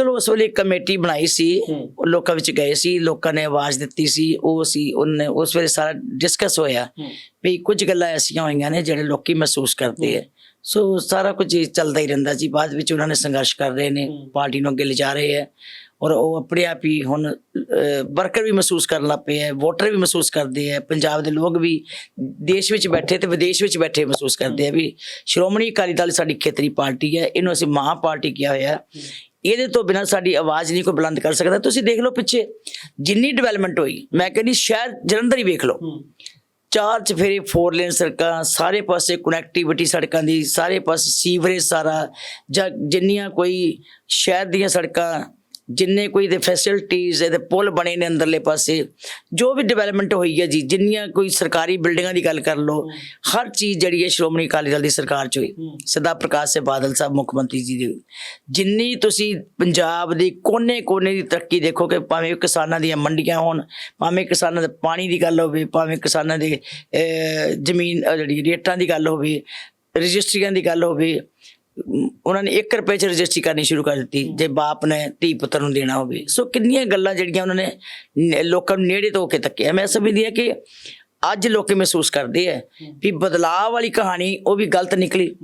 ਚਲੋ ਉਸ ਵੇਲੇ ਕਮੇਟੀ ਬਣਾਈ ਸੀ ਉਹ ਲੋਕਾਂ ਵਿੱਚ ਗਏ ਸੀ ਲੋਕਾਂ ਨੇ ਆਵਾਜ਼ ਦਿੱਤੀ ਸੀ ਉਹ ਸੀ ਉਹਨੇ ਉਸ ਵੇਲੇ ਸਾਰਾ ਡਿਸਕਸ ਹੋਇਆ ਵੀ ਕੁਝ ਗੱਲਾਂ ਐਸੀਆਂ ਹੋਈਆਂ ਨੇ ਜਿਹੜੇ ਲੋਕੀ ਮਹਿਸੂਸ ਕਰਦੇ ਆ। ਸੋ ਸਾਰਾ ਕੁਝ ਚੱਲਦਾ ਹੀ ਰਹਿੰਦਾ ਜੀ ਬਾਅਦ ਵਿੱਚ ਉਹਨਾਂ ਨੇ ਸੰਘਰਸ਼ ਕਰ ਰਹੇ ਨੇ ਪਾਰਟੀ ਨੂੰ ਅੱਗੇ ਲਿਜਾ ਰਹੇ ਆ ਔਰ ਉਹ ਆਪਣੇ ਆਪ ਹੀ ਹੁਣ ਵਰਕਰ ਵੀ ਮਹਿਸੂਸ ਕਰਨ ਲੱਗ ਪਏ ਆ ਵੋਟਰ ਵੀ ਮਹਿਸੂਸ ਕਰਦੇ ਆ ਪੰਜਾਬ ਦੇ ਲੋਕ ਵੀ ਦੇਸ਼ ਵਿੱਚ ਬੈਠੇ ਤੇ ਵਿਦੇਸ਼ ਵਿੱਚ ਬੈਠੇ ਮਹਿਸੂਸ ਕਰਦੇ ਆ ਵੀ ਸ਼੍ਰੋਮਣੀ ਅਕਾਲੀ ਦਲ ਸਾਡੀ ਖੇਤਰੀ ਪਾਰਟੀ ਹੈ ਇਹਨੂੰ ਅਸੀਂ ਮਹਾ ਪਾਰਟੀ ਕਿਹਾ ਹੋਇਆ। ਇਹਦੇ ਤੋਂ ਬਿਨਾਂ ਸਾਡੀ ਆਵਾਜ਼ ਨਹੀਂ ਕੋਈ ਬੁਲੰਦ ਕਰ ਸਕਦਾ। ਤੁਸੀਂ ਦੇਖ ਲਓ ਪਿੱਛੇ ਜਿੰਨੀ ਡਿਵੈਲਪਮੈਂਟ ਹੋਈ ਮੈਂ ਕਹਿੰਦੀ ਸ਼ਹਿਰ ਜਲੰਧਰ ਹੀ ਵੇਖ ਲਓ। ਚਾਰ ਚਫੇਰੇ ਫੋਰ ਲੇਨ ਸੜਕਾਂ ਸਾਰੇ ਪਾਸੇ ਕਨੈਕਟੀਵਿਟੀ ਸੜਕਾਂ ਦੀ ਸਾਰੇ ਪਾਸੇ ਸੀਵਰੇਜ ਸਾਰਾ ਜਾਂ ਜਿੰਨੀਆਂ ਕੋਈ ਸ਼ਹਿਰ ਦੀਆਂ ਸੜਕਾਂ ਜਿੰਨੇ ਕੋਈ ਦੇ ਫੈਸਿਲਿਟੀਜ਼ ਇਹਦੇ ਪੁਲ ਬਣੇ ਨੇ ਅੰਦਰਲੇ ਪਾਸੇ ਜੋ ਵੀ ਡਿਵੈਲਪਮੈਂਟ ਹੋਈ ਹੈ ਜੀ ਜਿੰਨੀਆਂ ਕੋਈ ਸਰਕਾਰੀ ਬਿਲਡਿੰਗਾਂ ਦੀ ਗੱਲ ਕਰ ਲਓ ਹਰ ਚੀਜ਼ ਜਿਹੜੀ ਹੈ ਸ਼੍ਰੋਮਣੀ ਅਕਾਲੀ ਦਲ ਦੀ ਸਰਕਾਰ ਚ ਹੋਈ। ਸਦਾ ਪ੍ਰਕਾਸ਼ ਸੇ ਬਾਦਲ ਸਾਹਿਬ ਮੁੱਖ ਮੰਤਰੀ ਜੀ ਦੇ ਜਿੰਨੀ ਤੁਸੀਂ ਪੰਜਾਬ ਦੇ ਕੋਨੇ-ਕੋਨੇ ਦੀ ਤਰੱਕੀ ਦੇਖੋਗੇ ਭਾਵੇਂ ਕਿਸਾਨਾਂ ਦੀਆਂ ਮੰਡੀਆਂ ਹੋਣ ਭਾਵੇਂ ਕਿਸਾਨਾਂ ਦੇ ਪਾਣੀ ਦੀ ਗੱਲ ਹੋਵੇ ਭਾਵੇਂ ਕਿਸਾਨਾਂ ਦੇ ਜ਼ਮੀਨ ਜਿਹੜੀ ਰੇਟਾਂ ਦੀ ਗੱਲ ਹੋਵੇ ਰਜਿਸਟਰੀਆਂ ਦੀ ਗੱਲ ਹੋਵੇ ਉਹਨਾਂ ਨੇ 1 ਰੁਪਏ ਚ ਰਜਿਸਟਰੀ ਕਰਨੀ ਸ਼ੁਰੂ ਕਰ ਦਿੱਤੀ, ਜੇ ਬਾਪ ਨੇ ਧੀ ਪੁੱਤਰ ਨੂੰ ਦੇਣਾ ਹੋਵੇ। ਸੋ ਕਿੰਨੀਆਂ ਗੱਲਾਂ ਜਿਹੜੀਆਂ ਉਹਨਾਂ ਨੇ ਲੋਕਾਂ ਨੂੰ ਨੇੜੇ ਤੋਂ ਹੋ ਕੇ ਤੱਕਿਆ ਮੈਂ ਸਮਝਦੀ ਹਾਂ ਕਿ ਅੱਜ ਲੋਕੀ ਮਹਿਸੂਸ ਕਰਦੇ ਆ ਵੀ ਬਦਲਾਅ ਵਾਲੀ ਕਹਾਣੀ, ਉਹ ਵੀ ਗਲਤ ਨਿਕਲੀ।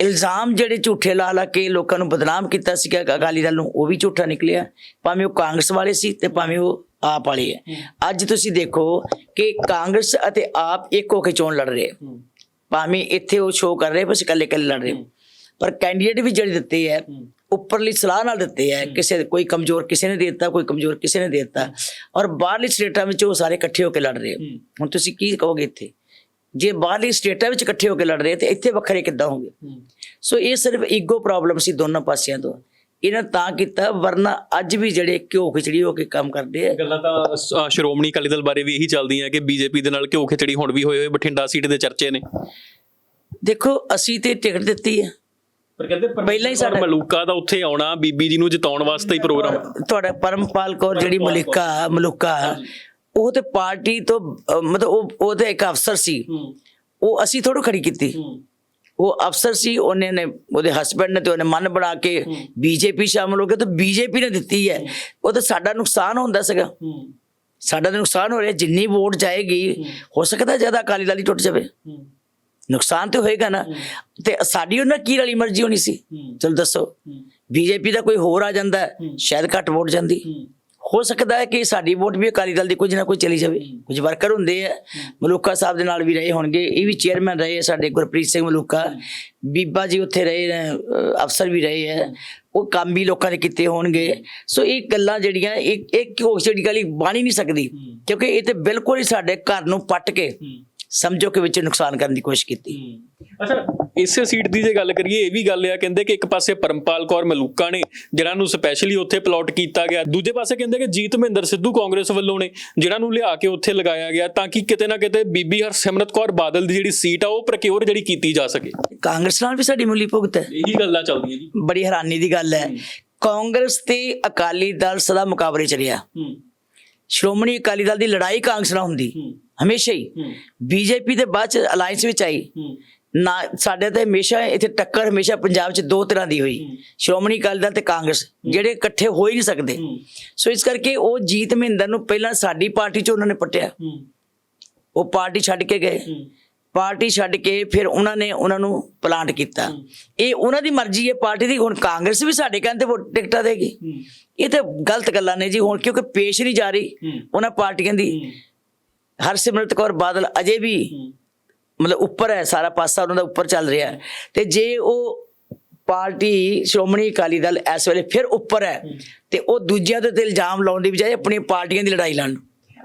ਇਲਜ਼ਾਮ ਜਿਹੜੇ ਝੂਠੇ ਲਾ ਲਾ ਕੇ ਲੋਕਾਂ ਨੂੰ ਬਦਨਾਮ ਕੀਤਾ ਸੀਗਾ ਅਕਾਲੀ ਦਲ ਨੂੰ, ਉਹ ਵੀ ਝੂਠਾ ਨਿਕਲਿਆ। ਭਾਵੇਂ ਉਹ ਕਾਂਗਰਸ ਵਾਲੇ ਸੀ ਤੇ ਭਾਵੇਂ ਉਹ ਆਪ ਵਾਲੇ ਹੈ ਅੱਜ ਤੁਸੀਂ ਦੇਖੋ ਕਿ ਕਾਂਗਰਸ ਅਤੇ ਆਪ ਇੱਕ ਹੋ ਕੇ ਚੋਣ ਲੜ ਰਹੇ ਆ। ਭਾਵੇਂ ਇੱਥੇ ਉਹ ਸ਼ੋਅ ਕਰ ਰਹੇ ਬਸ ਇਕੱਲੇ ਇਕੱਲੇ ਲੜ ਰਹੇ ਪਰ ਕੈਂਡੀਡੇਟ ਵੀ ਜਿਹੜੇ ਦਿੱਤੇ ਹੈ। ਉੱਪਰਲੀ ਸਲਾਹ ਨਾਲ ਦਿੱਤੇ ਹੈ। ਕਿਸੇ ਕੋਈ ਕਮਜ਼ੋਰ ਕਿਸੇ ਨੇ ਦੇ ਦਿੱਤਾ ਕੋਈ ਕਮਜ਼ੋਰ ਕਿਸੇ ਨੇ ਦੇ ਦਿੱਤਾ। ਔਰ ਬਾਹਰਲੀ ਸਟੇਟਾਂ ਵਿੱਚ ਉਹ ਸਾਰੇ ਇਕੱਠੇ ਹੋ ਕੇ ਲੜ ਰਹੇ। ਹੁਣ ਤੁਸੀਂ ਕੀ ਕਹੋਗੇ ਇੱਥੇ? ਜੇ ਬਾਹਰਲੀ ਸਟੇਟਾਂ ਵਿੱਚ ਇਕੱਠੇ ਹੋ ਕੇ ਲੜ ਰਹੇ ਤੇ ਇੱਥੇ ਵੱਖਰੇ ਕਿੱਦਾਂ ਹੋਗੇ? ਸੋ ਇਹ ਸਿਰਫ ਈਗੋ ਪ੍ਰੋਬਲਮ ਸੀ ਦੋਨੋਂ ਪਾਸਿਆਂ ਤੋਂ। ਇਹਨਾਂ ਤਾਂ ਕੀਤਾ ਵਰਨਾ ਅੱਜ ਵੀ ਜਿਹੜੇ ਘਿਓ ਖਿਚੜੀ ਹੋ ਕੇ ਕੰਮ ਕਰਦੇ ਆ। ਗੱਲਾਂ ਤਾਂ ਸ਼੍ਰੋਮਣੀ ਅਕਾਲੀ ਦਲ ਬਾਰੇ ਵੀ ਇਹੀ ਚੱਲਦੀਆਂ ਕਿ ਬੀਜੇਪੀ ਦੇ ਨਾਲ ਘਿਓ ਖਿਚੜੀ ਹੁਣ ਵੀ ਹੋਏ ਹੋਏ ਬਠਿੰਡਾ ਸੀਟ ਦੇ ਚਰਚੇ ਨੇ। ਦੇਖੋ ਅਸੀਂ ਤੇ ਟਿਕਟ ਦਿੱਤੀ ਹੈ ਪਰ ਕਹਿੰਦੇ ਪਹਿਲਾਂ ਹੀ ਸਾਡਾ- ਮਲੂਕਾ ਦਾ ਉੱਥੇ ਆਉਣਾ ਬੀਬੀ ਜੀ ਨੂੰ ਜਿਤਾਉਣ ਵਾਸਤੇ ਹੀ ਪ੍ਰੋਗਰਾਮ। ਤੁਹਾਡਾ ਪਰਮਪਾਲ ਕੌਰ ਜਿਹੜੀ ਮਲਿਕਾ ਮਲੂਕਾ ਉਹ ਤੇ ਪਾਰਟੀ ਤੋਂ ਮਤਲਬ ਉਹ ਉਹ ਤੇ ਇੱਕ ਅਫਸਰ ਸੀ। ਉਹ ਅਸੀਂ ਥੋੜ੍ਹਾ ਖੜੀ ਕੀਤੀ। ਉਹ ਅਫਸਰ ਸੀ ਉਹਨੇ ਨੇ ਉਹਦੇ ਹਸਬੰਡ ਨੇ ਤੇ ਉਹਨੇ ਮਨ ਬਣਾ ਕੇ ਬੀਜੇਪੀ ਸ਼ਾਮਲ ਹੋ ਗਿਆ ਤੇ ਬੀਜੇਪੀ ਨੇ ਦਿੱਤੀ ਹੈ। ਉਹ ਤਾਂ ਸਾਡਾ ਨੁਕਸਾਨ ਹੁੰਦਾ ਸੀਗਾ। ਸਾਡਾ ਤਾਂ ਨੁਕਸਾਨ ਹੋ ਰਿਹਾ। ਜਿੰਨੀ ਵੋਟ ਜਾਏਗੀ ਹੋ। ਸਕਦਾ ਜ਼ਿਆਦਾ ਅਕਾਲੀ ਦਲ ਟੁੱਟ ਜਾਵੇ। ਨੁਕਸਾਨ ਤੇ ਹੋਏਗਾ ਨਾ ਤੇ ਸਾਡੀ ਉਹਨਾਂ ਕੀ ਰਲੀ ਮਰਜ਼ੀ ਹੋਣੀ ਸੀ? ਚਲ ਦੱਸੋ। ਬੀਜੇਪੀ ਦਾ ਕੋਈ ਹੋਰ ਆ ਜਾਂਦਾ ਸ਼ਾਇਦ ਘੱਟ ਵੋਟ ਜਾਂਦੀ। ਹੋ। ਸਕਦਾ ਹੈ ਕਿ ਸਾਡੀ ਵੋਟ ਵੀ ਅਕਾਲੀ ਦਲ ਦੀ ਕੁਝ ਨਾ ਕੋਈ ਚਲੀ ਜਾਵੇ। ਕੁਝ ਵਰਕਰ ਹੁੰਦੇ ਆ। ਮਲੂਕਾ ਸਾਹਿਬ ਦੇ ਨਾਲ ਵੀ ਰਹੇ ਹੋਣਗੇ। ਇਹ ਵੀ ਚੇਅਰਮੈਨ ਰਹੇ ਆ ਸਾਡੇ ਗੁਰਪ੍ਰੀਤ ਸਿੰਘ ਮਲੂਕਾ। ਬੀਬਾ ਜੀ ਉੱਥੇ ਰਹੇ ਨੇ ਅਫਸਰ ਵੀ ਰਹੇ ਆ। ਉਹ ਕੰਮ ਵੀ ਲੋਕਾਂ ਨੇ ਕੀਤੇ ਹੋਣਗੇ। ਸੋ ਇਹ ਗੱਲਾਂ ਜਿਹੜੀਆਂ ਇੱਕ ਇੱਕ ਹੋ ਜਿਹੜੀ ਗੱਲ ਬਣ ਹੀ ਨਹੀਂ ਸਕਦੀ। ਕਿਉਂਕਿ ਇਹ ਤੇ ਬਿਲਕੁਲ ਹੀ ਸਾਡੇ ਘਰ ਨੂੰ ਪੱਟ ਕੇ ਸਮਝੋ ਕਿ ਵਿੱਚ ਨੁਕਸਾਨ ਕਰਨ ਦੀ ਕੋਸ਼ਿਸ਼ ਕੀਤੀ। ਅੱਛਾ ਇਸੇ ਸੀਟ ਦੀ ਜੇ ਗੱਲ ਕਰੀਏ ਇਹ ਵੀ ਗੱਲ ਆ ਕਹਿੰਦੇ ਕਿ ਇੱਕ ਪਾਸੇ ਪਰਮਪਾਲ ਕੌਰ ਮਲੂਕਾ ਨੇ ਜਿਹਨਾਂ ਨੂੰ ਸਪੈਸ਼ਲੀ ਉੱਥੇ ਪਲਾਟ ਕੀਤਾ ਗਿਆ ਦੂਜੇ ਪਾਸੇ ਕਹਿੰਦੇ ਕਿ ਜੀਤ ਮਹਿੰਦਰ ਸਿੱਧੂ ਕਾਂਗਰਸ ਵੱਲੋਂ ਨੇ ਜਿਹਨਾਂ ਨੂੰ ਲਿਆ ਕੇ ਉੱਥੇ ਲਗਾਇਆ ਗਿਆ ਤਾਂ ਕਿ ਕਿਤੇ ਨਾ ਕਿਤੇ ਬੀਬੀ ਹਰਸਿਮਰਤ ਕੌਰ ਬਾਦਲ ਦੀ ਜਿਹੜੀ ਸੀਟ ਆ ਉਹ ਪ੍ਰਕਿਉਰ ਜਿਹੜੀ ਕੀਤੀ ਜਾ ਸਕੇ। ਕਾਂਗਰਸ ਨਾਲ ਵੀ ਸਾਡੀ ਮੁੱਲੀ ਭੁਗਤ ਹੈ। ਇਹੀ ਗੱਲਾਂ ਚੱਲਦੀਆਂ ਜੀ। ਬੜੀ ਹੈਰਾਨੀ ਦੀ ਗੱਲ ਹੈ। ਕਾਂਗਰਸ ਤੇ ਅਕਾਲੀ ਦਲ ਸਦਾ ਮੁਕਾਬਲੇ ਚ ਰਿਹਾ। ਸ਼੍ਰੋਮਣੀ ਅਕਾਲੀ ਦਲ ਦੀ ਲੜਾਈ ਕਾਂਗਰਸ ਨਾਲ ਹੁੰਦੀ। ਹਮੇਸ਼ਾ ਹੀ ਬੀਜੇਪੀ ਦੇ ਬਾਅਦ ਚ ਅਲਾਈਅੰਸ ਵਿੱਚ ਆਈ। ਨਾ ਸਾਡੇ ਤੇ ਹਮੇਸ਼ਾ ਇੱਥੇ ਟੱਕਰ ਹਮੇਸ਼ਾ ਪੰਜਾਬ 'ਚ ਦੋ ਤਰ੍ਹਾਂ ਦੀ ਹੋਈ। ਸ਼੍ਰੋਮਣੀ ਅਕਾਲੀ ਦਲ ਤੇ ਕਾਂਗਰਸ ਜਿਹੜੇ ਇਕੱਠੇ ਹੋ ਹੀ ਨਹੀਂ ਸਕਦੇ। ਸੋ ਇਸ ਕਰਕੇ ਉਹ ਜੀਤ ਮਹਿੰਦਰ ਨੂੰ ਪਹਿਲਾਂ ਸਾਡੀ ਪਾਰਟੀ 'ਚ ਉਹਨਾਂ ਨੇ ਪੱਟਿਆ। ਉਹ ਪਾਰਟੀ ਛੱਡ ਕੇ ਗਏ। ਪਾਰਟੀ ਛੱਡ ਕੇ ਫਿਰ ਉਹਨਾਂ ਨੇ ਉਹਨਾਂ ਨੂੰ ਪਲਾਂਟ ਕੀਤਾ। ਇਹ ਉਹਨਾਂ ਦੀ ਮਰਜ਼ੀ ਹੈ ਪਾਰਟੀ ਦੀ। ਹੁਣ ਕਾਂਗਰਸ ਵੀ ਸਾਡੇ ਕਹਿੰਦੇ ਉਹ ਟਿਕਟਾਂ ਦੇਗੀ। ਇਹ ਤਾਂ ਗਲਤ ਗੱਲਾਂ ਨੇ ਜੀ। ਹੁਣ ਕਿਉਂਕਿ ਪੇਸ਼ ਨਹੀਂ ਜਾ ਰਹੀ ਉਹਨਾਂ ਪਾਰਟੀਆਂ ਦੀ। ਹਰਸਿਮਰਤ ਕੌਰ ਬਾਦਲ ਅਜੇ ਵੀ ਮਤਲਬ ਉੱਪਰ ਹੈ ਸਾਰਾ ਪਾਸਾ ਉਹਨਾਂ ਦਾ ਉੱਪਰ ਚੱਲ ਰਿਹਾ ਹੈ। ਤੇ ਜੇ ਉਹ ਪਾਰਟੀ ਸ਼੍ਰੋਮਣੀ ਅਕਾਲੀ ਦਲ ਇਸ ਵੇਲੇ ਫਿਰ ਉੱਪਰ ਹੈ ਤੇ ਉਹ ਦੂਜਿਆਂ ਦੇ ਤੇ ਇਲਜ਼ਾਮ ਲਾਉਣ ਦੀ ਬਜਾਏ ਆਪਣੀ ਪਾਰਟੀਆਂ ਦੀ ਲੜਾਈ ਲੜਨ।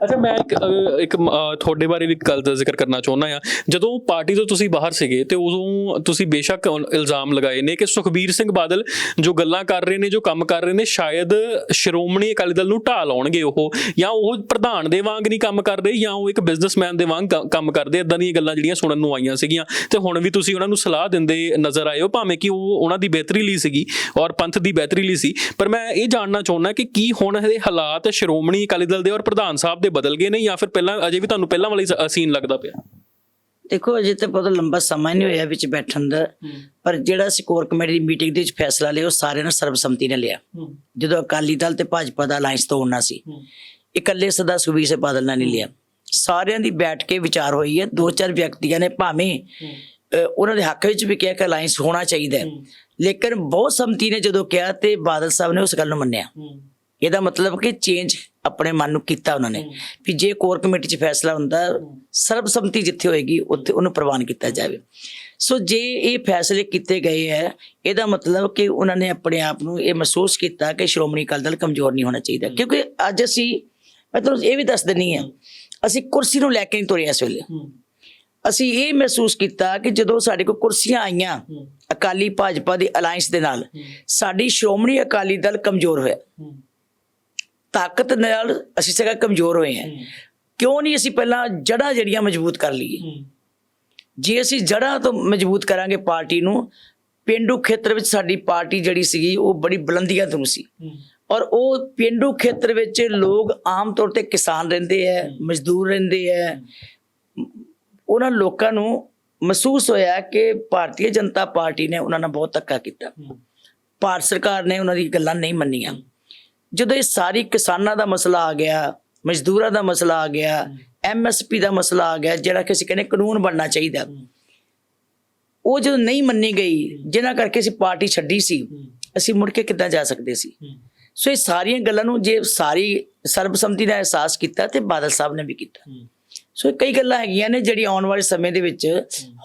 ਅੱਛਾ ਮੈਂ ਇੱਕ ਅਹ, ਇੱਕ ਅਹ, ਤੁਹਾਡੇ ਬਾਰੇ ਵੀ ਇੱਕ ਗੱਲ ਦਾ ਜ਼ਿਕਰ ਕਰਨਾ ਚਾਹੁੰਦਾ ਆ ਜਦੋਂ ਪਾਰਟੀ ਤੋਂ ਤੁਸੀਂ ਬਾਹਰ ਸੀਗੇ ਤੇ ਉਦੋਂ ਤੁਸੀਂ ਬੇਸ਼ੱਕ ਇਲ- ਇਲਜ਼ਾਮ ਲਗਾਏ ਨੇ ਕਿ ਸੁਖਬੀਰ ਸਿੰਘ ਬਾਦਲ ਜੋ ਗੱਲਾਂ ਕਰ ਰਹੇ ਨੇ ਜੋ ਕੰਮ ਕਰ ਰਹੇ ਨੇ ਸ਼ਾਇਦ ਸ਼੍ਰੋਮਣੀ ਅਕਾਲੀ ਦਲ ਨੂੰ ਢਾਹ ਲਾਉਣਗੇ ਉਹ ਜਾਂ ਉਹ ਪ੍ਰਧਾਨ ਦੇ ਵਾਂਗ ਨਹੀਂ ਕੰਮ ਕਰਦੇ ਜਾਂ ਉਹ ਇੱਕ ਬਿਜ਼ਨਸਮੈਨ ਦੇ ਵਾਂਗ ਕ- ਕੰਮ ਕਰਦੇ ਇਦਾਂ ਦੀਆਂ ਗੱਲਾਂ ਜਿਹੜੀਆਂ ਸੁਣਨ ਨੂੰ ਆਈਆਂ ਸੀਗੀਆਂ। ਤੇ ਹੁਣ ਵੀ ਤੁਸੀਂ ਉਹਨਾਂ ਨੂੰ ਸਲਾਹ ਦਿੰਦੇ ਨਜ਼ਰ ਆਏ ਹੋ ਭਾਵੇਂ ਕਿ ਉਹ ਉਹਨਾਂ ਦੀ ਬਿਹਤਰੀ ਲਈ ਸੀਗੀ ਔਰ ਪੰਥ ਦੀ ਬਿਹਤਰੀ ਲਈ ਸੀ। ਪਰ ਮੈਂ ਇਹ ਜਾਣਨਾ ਚਾਹੁੰਦਾ ਕਿ ਕੀ ਹੁਣ ਇਹ ਹਾਲਾਤ ਸ਼੍ਰੋਮਣੀ ਅਕਾਲੀ ਦਲ ਦੇ ਔਰ ਪ੍ਰਧਾਨ ਸਾਹਿਬ ਦੇ ਬਦਲ ਗਏ ਨੇ ਜਾਂ ਫਿਰ ਪਹਿਲਾਂ ਅਜੇ ਵੀ ਤੁਹਾਨੂੰ ਪਹਿਲਾਂ ਵਾਲੀ ਸੀਨ ਲੱਗਦਾ ਪਿਆ? ਦੇਖੋ ਅਜੇ ਤੇ ਬਹੁਤ ਲੰਬਾ ਸਮਾਂ ਨਹੀਂ ਹੋਇਆ ਵਿੱਚ ਬੈਠਣ ਦਾ। ਪਰ ਜਿਹੜਾ ਅਸੀਂ ਕੋਰ ਕਮੇਟੀ ਦੀ ਮੀਟਿੰਗ ਦੇ ਵਿੱਚ ਫੈਸਲਾ ਲਿਆ ਉਹ ਸਾਰਿਆਂ ਨੇ ਸਰਬਸੰਮਤੀ ਨਾਲ ਲਿਆ। ਜਦੋਂ ਅਕਾਲੀ ਦਲ ਤੇ ਭਾਜਪਾ ਦਾ ਅਲਾਈਅੰਸ ਤੋੜਨਾ ਸੀ ਇਕੱਲੇ ਸਦਾ ਸੁਖਬੀਰ ਸਿੰਘ ਬਾਦਲ ਨਾਲ ਨਹੀਂ ਲਿਆ। ਸਾਰਿਆਂ ਦੀ ਬੈਠ ਕੇ ਵਿਚਾਰ ਹੋਈ ਹੈ ਦੋ ਚਾਰ ਵਿਅਕਤੀਆਂ ਨੇ ਭਾਵੇਂ ਉਹਨਾਂ ਦੇ ਹੱਕ ਵਿੱਚ ਵੀ ਕਿਹਾ ਕਿ ਅਲਾਈਅੰਸ ਹੋਣਾ ਚਾਹੀਦਾ ਹੈ। ਲੇਕਿਨ ਬਹੁਤ ਸੰਮਤੀ ਨੇ ਜਦੋਂ ਕਿਹਾ ਤੇ ਬਾਦਲ ਸਾਹਿਬ ਨੇ ਉਸ ਗੱਲ ਨੂੰ ਮੰਨਿਆ। ਇਹਦਾ ਮਤਲਬ ਕਿ ਚੇਂਜ ਆਪਣੇ ਮਨ ਨੂੰ ਕੀਤਾ ਉਹਨਾਂ ਨੇ। ਵੀ ਜੇ ਕੋਰ ਕਮੇਟੀ 'ਚ ਫੈਸਲਾ ਹੁੰਦਾ ਸਰਬਸੰਮਤੀ ਜਿੱਥੇ ਹੋਏਗੀ ਉੱਥੇ ਉਹਨੂੰ ਪ੍ਰਵਾਨ ਕੀਤਾ ਜਾਵੇ। ਸੋ ਜੇ ਇਹ ਫੈਸਲੇ ਕੀਤੇ ਗਏ ਹੈ ਇਹਦਾ ਮਤਲਬ ਕਿ ਉਹਨਾਂ ਨੇ ਆਪਣੇ ਆਪ ਨੂੰ ਇਹ ਮਹਿਸੂਸ ਕੀਤਾ ਕਿ ਸ਼੍ਰੋਮਣੀ ਅਕਾਲੀ ਦਲ ਕਮਜ਼ੋਰ ਨਹੀਂ ਹੋਣਾ ਚਾਹੀਦਾ। ਕਿਉਂਕਿ ਅੱਜ ਅਸੀਂ ਮੈਂ ਤੁਹਾਨੂੰ ਇਹ ਵੀ ਦੱਸ ਦਿੰਨੀ ਆ ਅਸੀਂ ਕੁਰਸੀ ਨੂੰ ਲੈ ਕੇ ਨਹੀਂ ਤੁਰੇ ਇਸ ਵੇਲੇ। ਅਸੀਂ ਇਹ ਮਹਿਸੂਸ ਕੀਤਾ ਕਿ ਜਦੋਂ ਸਾਡੇ ਕੋਲ ਕੁਰਸੀਆਂ ਆਈਆਂ ਅਕਾਲੀ ਭਾਜਪਾ ਦੀ ਅਲਾਈਅੰਸ ਦੇ ਨਾਲ ਸਾਡੀ ਸ਼੍ਰੋਮਣੀ ਅਕਾਲੀ ਦਲ ਕਮਜ਼ੋਰ ਹੋਇਆ। ਤਾਕਤ ਨਾਲ ਅਸੀਂ ਸਗਾ ਕਮਜ਼ੋਰ ਹੋਏ ਹਾਂ। ਕਿਉਂ ਨਹੀਂ ਅਸੀਂ ਪਹਿਲਾਂ ਜੜ੍ਹਾਂ ਜਿਹੜੀਆਂ ਮਜ਼ਬੂਤ ਕਰ ਲਈਏ? ਜੇ ਅਸੀਂ ਜੜ੍ਹਾਂ ਤੋਂ ਮਜ਼ਬੂਤ ਕਰਾਂਗੇ ਪਾਰਟੀ ਨੂੰ ਪਿੰਡੂ ਖੇਤਰ ਵਿੱਚ ਸਾਡੀ ਪਾਰਟੀ ਜਿਹੜੀ ਸੀਗੀ ਉਹ ਬੜੀ ਬੁਲੰਦੀਆਂ ਤੋਂ ਸੀ। ਔਰ ਉਹ ਪਿੰਡੂ ਖੇਤਰ ਵਿੱਚ ਲੋਕ ਆਮ ਤੌਰ ਤੇ ਕਿਸਾਨ ਰਹਿੰਦੇ ਹੈ। ਮਜ਼ਦੂਰ ਰਹਿੰਦੇ ਹੈ ਉਹਨਾਂ ਲੋਕਾਂ ਨੂੰ ਮਹਿਸੂਸ ਹੋਇਆ ਕਿ ਭਾਰਤੀ ਜਨਤਾ ਪਾਰਟੀ ਨੇ ਉਹਨਾਂ ਨਾਲ ਬਹੁਤ ਧੱਕਾ ਕੀਤਾ। ਭਾਰਤ ਸਰਕਾਰ ਨੇ ਉਹਨਾਂ ਦੀ ਗੱਲਾਂ ਨਹੀਂ ਮੰਨੀਆਂ। ਜਦੋਂ ਇਹ ਸਾਰੀ ਕਿਸਾਨਾਂ ਦਾ ਮਸਲਾ ਆ ਗਿਆ, ਮਜ਼ਦੂਰਾਂ ਦਾ ਮਸਲਾ ਆ ਗਿਆ ਐਮਐਸਪੀ ਦਾ ਮਸਲਾ ਆ ਗਿਆ, ਜਿਹੜਾ ਕਿ ਅਸੀਂ ਕਹਿੰਦੇ ਕਾਨੂੰਨ ਬਣਨਾ ਚਾਹੀਦਾ। ਉਹ ਜਦੋਂ ਨਹੀਂ ਮੰਨੀ ਗਈ ਜਿਨ੍ਹਾਂ ਕਰਕੇ ਅਸੀਂ ਪਾਰਟੀ ਛੱਡੀ ਸੀ, ਅਸੀਂ ਮੁੜ ਕੇ ਕਿੱਦਾਂ ਜਾ ਸਕਦੇ ਸੀ? ਸੋ ਇਹ ਸਾਰੀਆਂ ਗੱਲਾਂ ਨੂੰ ਜੇ ਸਾਰੀ ਸਰਬਸੰਮਤੀ ਦਾ ਅਹਿਸਾਸ ਕੀਤਾ ਤੇ ਬਾਦਲ ਸਾਹਿਬ ਨੇ ਵੀ ਕੀਤਾ। ਸੋ ਇਹ ਕਈ ਗੱਲਾਂ ਹੈਗੀਆਂ ਨੇ ਜਿਹੜੀ ਆਉਣ ਵਾਲੇ ਸਮੇਂ ਦੇ ਵਿੱਚ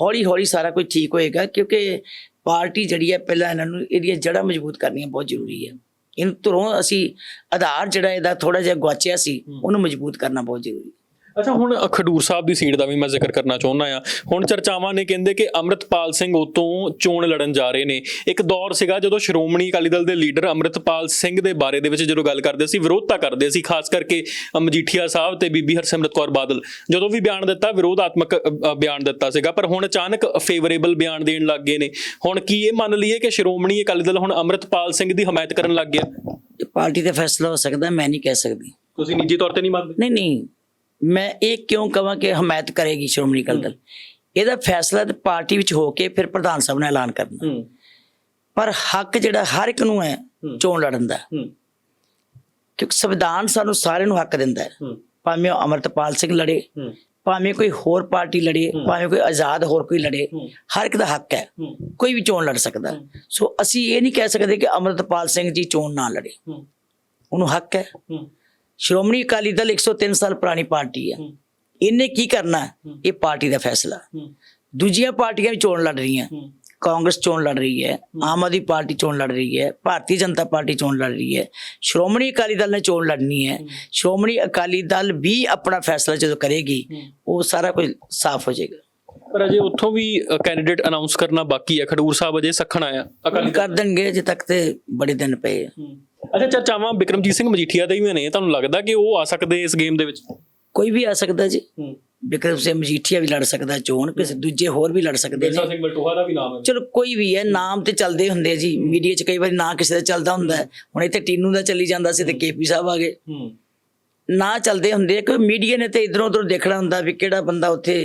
ਹੌਲੀ ਹੌਲੀ ਸਾਰਾ ਕੁਝ ਠੀਕ ਹੋਏਗਾ, ਕਿਉਂਕਿ ਪਾਰਟੀ ਜਿਹੜੀ ਹੈ, ਪਹਿਲਾਂ ਇਹਨਾਂ ਨੂੰ ਇਹਦੀਆਂ ਜੜ੍ਹਾਂ ਮਜ਼ਬੂਤ ਕਰਨੀਆਂ ਬਹੁਤ ਜ਼ਰੂਰੀ ਹੈ। ਇਹਨੂੰ ਧਰੋਂ ਅਸੀਂ ਆਧਾਰ ਜਿਹੜਾ ਇਹਦਾ ਥੋੜਾ ਜਿਹਾ ਗਵਾਚਿਆ ਸੀ ਉਹਨੂੰ ਮਜ਼ਬੂਤ ਕਰਨਾ ਬਹੁਤ ਜ਼ਰੂਰੀ ਹੈ। ਅੱਛਾ ਹੁਣ ਖਡੂਰ ਸਾਹਿਬ ਦੀ ਸੀਟ ਦਾ ਵੀ ਮੈਂ ਜ਼ਿਕਰ ਕਰਨਾ ਚਾਹੁੰਦਾ ਆ ਹੁਣ ਚਰਚਾਵਾਂ ਨੇ ਕਹਿੰਦੇ ਕਿ ਅੰਮ੍ਰਿਤਪਾਲ ਸਿੰਘ ਉਤੋਂ ਚੋਣ ਲੜਨ ਜਾ ਰਹੇ ਨੇ। ਇੱਕ ਦੌਰ ਸੀਗਾ ਜਦੋਂ ਸ਼੍ਰੋਮਣੀ ਅਕਾਲੀ ਦਲ ਦੇ ਲੀਡਰ ਅੰਮ੍ਰਿਤਪਾਲ ਸਿੰਘ ਦੇ ਬਾਰੇ ਦੇ ਵਿੱਚ ਜਦੋਂ ਗੱਲ ਕਰਦੇ ਸੀ ਵਿਰੋਧਤਾ ਕਰਦੇ ਸੀ ਖਾਸ ਕਰਕੇ ਮਜੀਠੀਆ ਸਾਹਿਬ ਤੇ ਬੀਬੀ ਹਰਸਿਮਰਤ ਕੌਰ ਬਾਦਲ। ਜਦੋਂ ਵੀ ਬਿਆਨ ਦਿੱਤਾ ਵਿਰੋਧਾਤਮਕ ਬਿਆਨ ਦਿੱਤਾ ਸੀਗਾ ਪਰ ਹੁਣ ਅਚਾਨਕ ਫੇਵਰੇਬਲ ਬਿਆਨ ਦੇਣ ਲੱਗ ਗਏ ਨੇ। ਹੁਣ ਕੀ ਇਹ ਮੰਨ ਲਈਏ ਕਿ ਸ਼੍ਰੋਮਣੀ ਅਕਾਲੀ ਦਲ ਹੁਣ ਅੰਮ੍ਰਿਤਪਾਲ ਸਿੰਘ ਦੀ ਹਮਾਇਤ ਕਰਨ ਲੱਗ ਗਿਆ? ਪਾਰਟੀ ਦਾ ਫੈਸਲਾ ਹੋ ਸਕਦਾ ਮੈਂ ਨਹੀਂ ਕਹਿ ਸਕਦੀ। ਤੁਸੀਂ ਨਿੱਜੀ ਤੌਰ ਤੇ ਨਹੀਂ ਮੰਨਦੇ? ਨਹੀਂ ਨਹੀਂ। ਮੈਂ ਇਹ ਕਿਉਂ ਕਹਾਂ ਕਿ ਹਮਾਇਤ ਕਰੇਗੀ ਸ਼੍ਰੋਮਣੀ ਅਕਾਲੀ ਦਲ? ਇਹਦਾ ਫੈਸਲਾ ਤੇ ਪਾਰਟੀ ਵਿੱਚ ਹੋ ਕੇ ਫਿਰ ਪ੍ਰਧਾਨ ਸਾਹਿਬ ਨੇ ਐਲਾਨ ਕਰਨਾ। ਪਰ ਹੱਕ ਜਿਹੜਾ ਹਰ ਇੱਕ ਨੂੰ ਹੈ। ਚੋਣ ਲੜਨ ਦਾ। ਕਿਉਂਕਿ ਸੰਵਿਧਾਨ ਸਾਨੂੰ ਸਾਰਿਆਂ ਨੂੰ ਹੱਕ ਦਿੰਦਾ ਹੈ। ਭਾਵੇਂ ਉਹ ਅਮਰਤਪਾਲ ਸਿੰਘ ਲੜੇ ਭਾਵੇਂ ਕੋਈ ਹੋਰ ਪਾਰਟੀ ਲੜੇ ਭਾਵੇਂ ਕੋਈ ਆਜ਼ਾਦ ਹੋਰ ਕੋਈ ਲੜੇ। ਹਰ ਇੱਕ ਦਾ ਹੱਕ ਹੈ। ਕੋਈ ਵੀ ਚੋਣ ਲੜ ਸਕਦਾ। ਸੋ ਅਸੀਂ ਇਹ ਨਹੀਂ ਕਹਿ ਸਕਦੇ ਕਿ ਅਮਰਤਪਾਲ ਸਿੰਘ ਜੀ ਚੋਣ ਨਾ ਲੜੇ। ਉਹਨੂੰ ਹੱਕ ਹੂੰ। ਸ਼੍ਰੋਮਣੀ ਅਕਾਲੀ ਦਲ 103 ਸਾਲ ਪੁਰਾਣੀ ਪਾਰਟੀ ਹੈ। ਇਹਨੇ ਕੀ ਕਰਨਾ? ਇਹ ਪਾਰਟੀ ਦਾ ਫੈਸਲਾ। ਦੂਜੀਆਂ ਪਾਰਟੀਆਂ ਵੀ ਚੋਣ ਲੜ ਰਹੀਆਂ। ਕਾਂਗਰਸ ਚੋਣ ਲੜ ਰਹੀ ਹੈ। ਆਮ ਆਦਮੀ ਪਾਰਟੀ ਚੋਣ ਲੜ ਰਹੀ ਹੈ। ਭਾਰਤੀ ਜਨਤਾ ਪਾਰਟੀ ਚੋਣ ਲੜ ਰਹੀ ਹੈ। ਸ਼੍ਰੋਮਣੀ ਅਕਾਲੀ ਦਲ ਨੇ ਚੋਣ ਲੜਨੀ ਹੈ। ਸ਼੍ਰੋਮਣੀ ਅਕਾਲੀ ਦਲ ਵੀ ਆਪਣਾ ਫੈਸਲਾ ਜਦੋਂ ਕਰੇਗੀ ਉਹ ਸਾਰਾ ਕੁਝ ਸਾਫ਼ ਹੋ ਜਾਏਗਾ। ਪਰ ਅਜੇ ਉੱਥੋਂ ਵੀ ਕੈਂਡੀਡੇਟ ਅਨਾਉਂਸ ਕਰਨਾ ਬਾਕੀ ਹੈ ਖਡੂਰ ਸਾਹਿਬ ਅਜੇ ਸਖਣ ਆਇਆ ਅਕਾਲੀ ਕਰ ਦੇਣਗੇ ਅਜੇ ਤੱਕ ਤੇ ਬੜੇ ਦਿਨ ਪਏ ਆ। ਅੱਛਾ ਚਰਚਾਵਾਂ ਬਿਕਰਮਜੀਤ ਸਿੰਘ ਮਜੀਠੀਆ ਦਾ ਹੀ ਨੇ। ਤੁਹਾਨੂੰ ਲੱਗਦਾ ਕਿ ਉਹ ਆ ਸਕਦੇ ਇਸ ਗੇਮ ਦੇ ਵਿੱਚ? ਕੋਈ ਵੀ ਆ ਸਕਦਾ ਜੀ। ਹੂੰ। ਵਿਕਰਮ ਸਿੰਘ ਮਜੀਠੀਆ ਵੀ ਲੜ ਸਕਦਾ ਚੋਣ ਕਿਸੇ ਦੂਜੇ ਹੋਰ ਵੀ ਲੜ ਸਕਦੇ ਨੇ। ਸਿੰਘ ਬਲਟੋਹਾ ਦਾ ਵੀ ਨਾਮ ਹੈ। ਚਲੋ ਕੋਈ ਵੀ ਹੈ ਨਾਮ ਤੇ ਚੱਲਦੇ ਹੁੰਦੇ ਆ ਜੀ। ਮੀਡੀਆ 'ਚ ਕਈ ਵਾਰੀ ਨਾਂ ਕਿਸੇ ਦਾ ਚੱਲਦਾ ਹੁੰਦਾ। ਹੁਣ ਇੱਥੇ ਟੀਨੂ ਦਾ ਚੱਲੀ ਜਾਂਦਾ ਸੀ ਤੇ ਕੇਪੀ ਸਾਹਿਬ ਆ ਗਏ। ਨਾ ਚੱਲਦੇ ਹੁੰਦੇ ਕਿ ਮੀਡੀਆ ਨੇ ਤੇ ਇਧਰੋਂ ਉਧਰੋਂ ਦੇਖਣਾ ਹੁੰਦਾ ਵੀ ਕਿਹੜਾ ਬੰਦਾ ਉੱਥੇ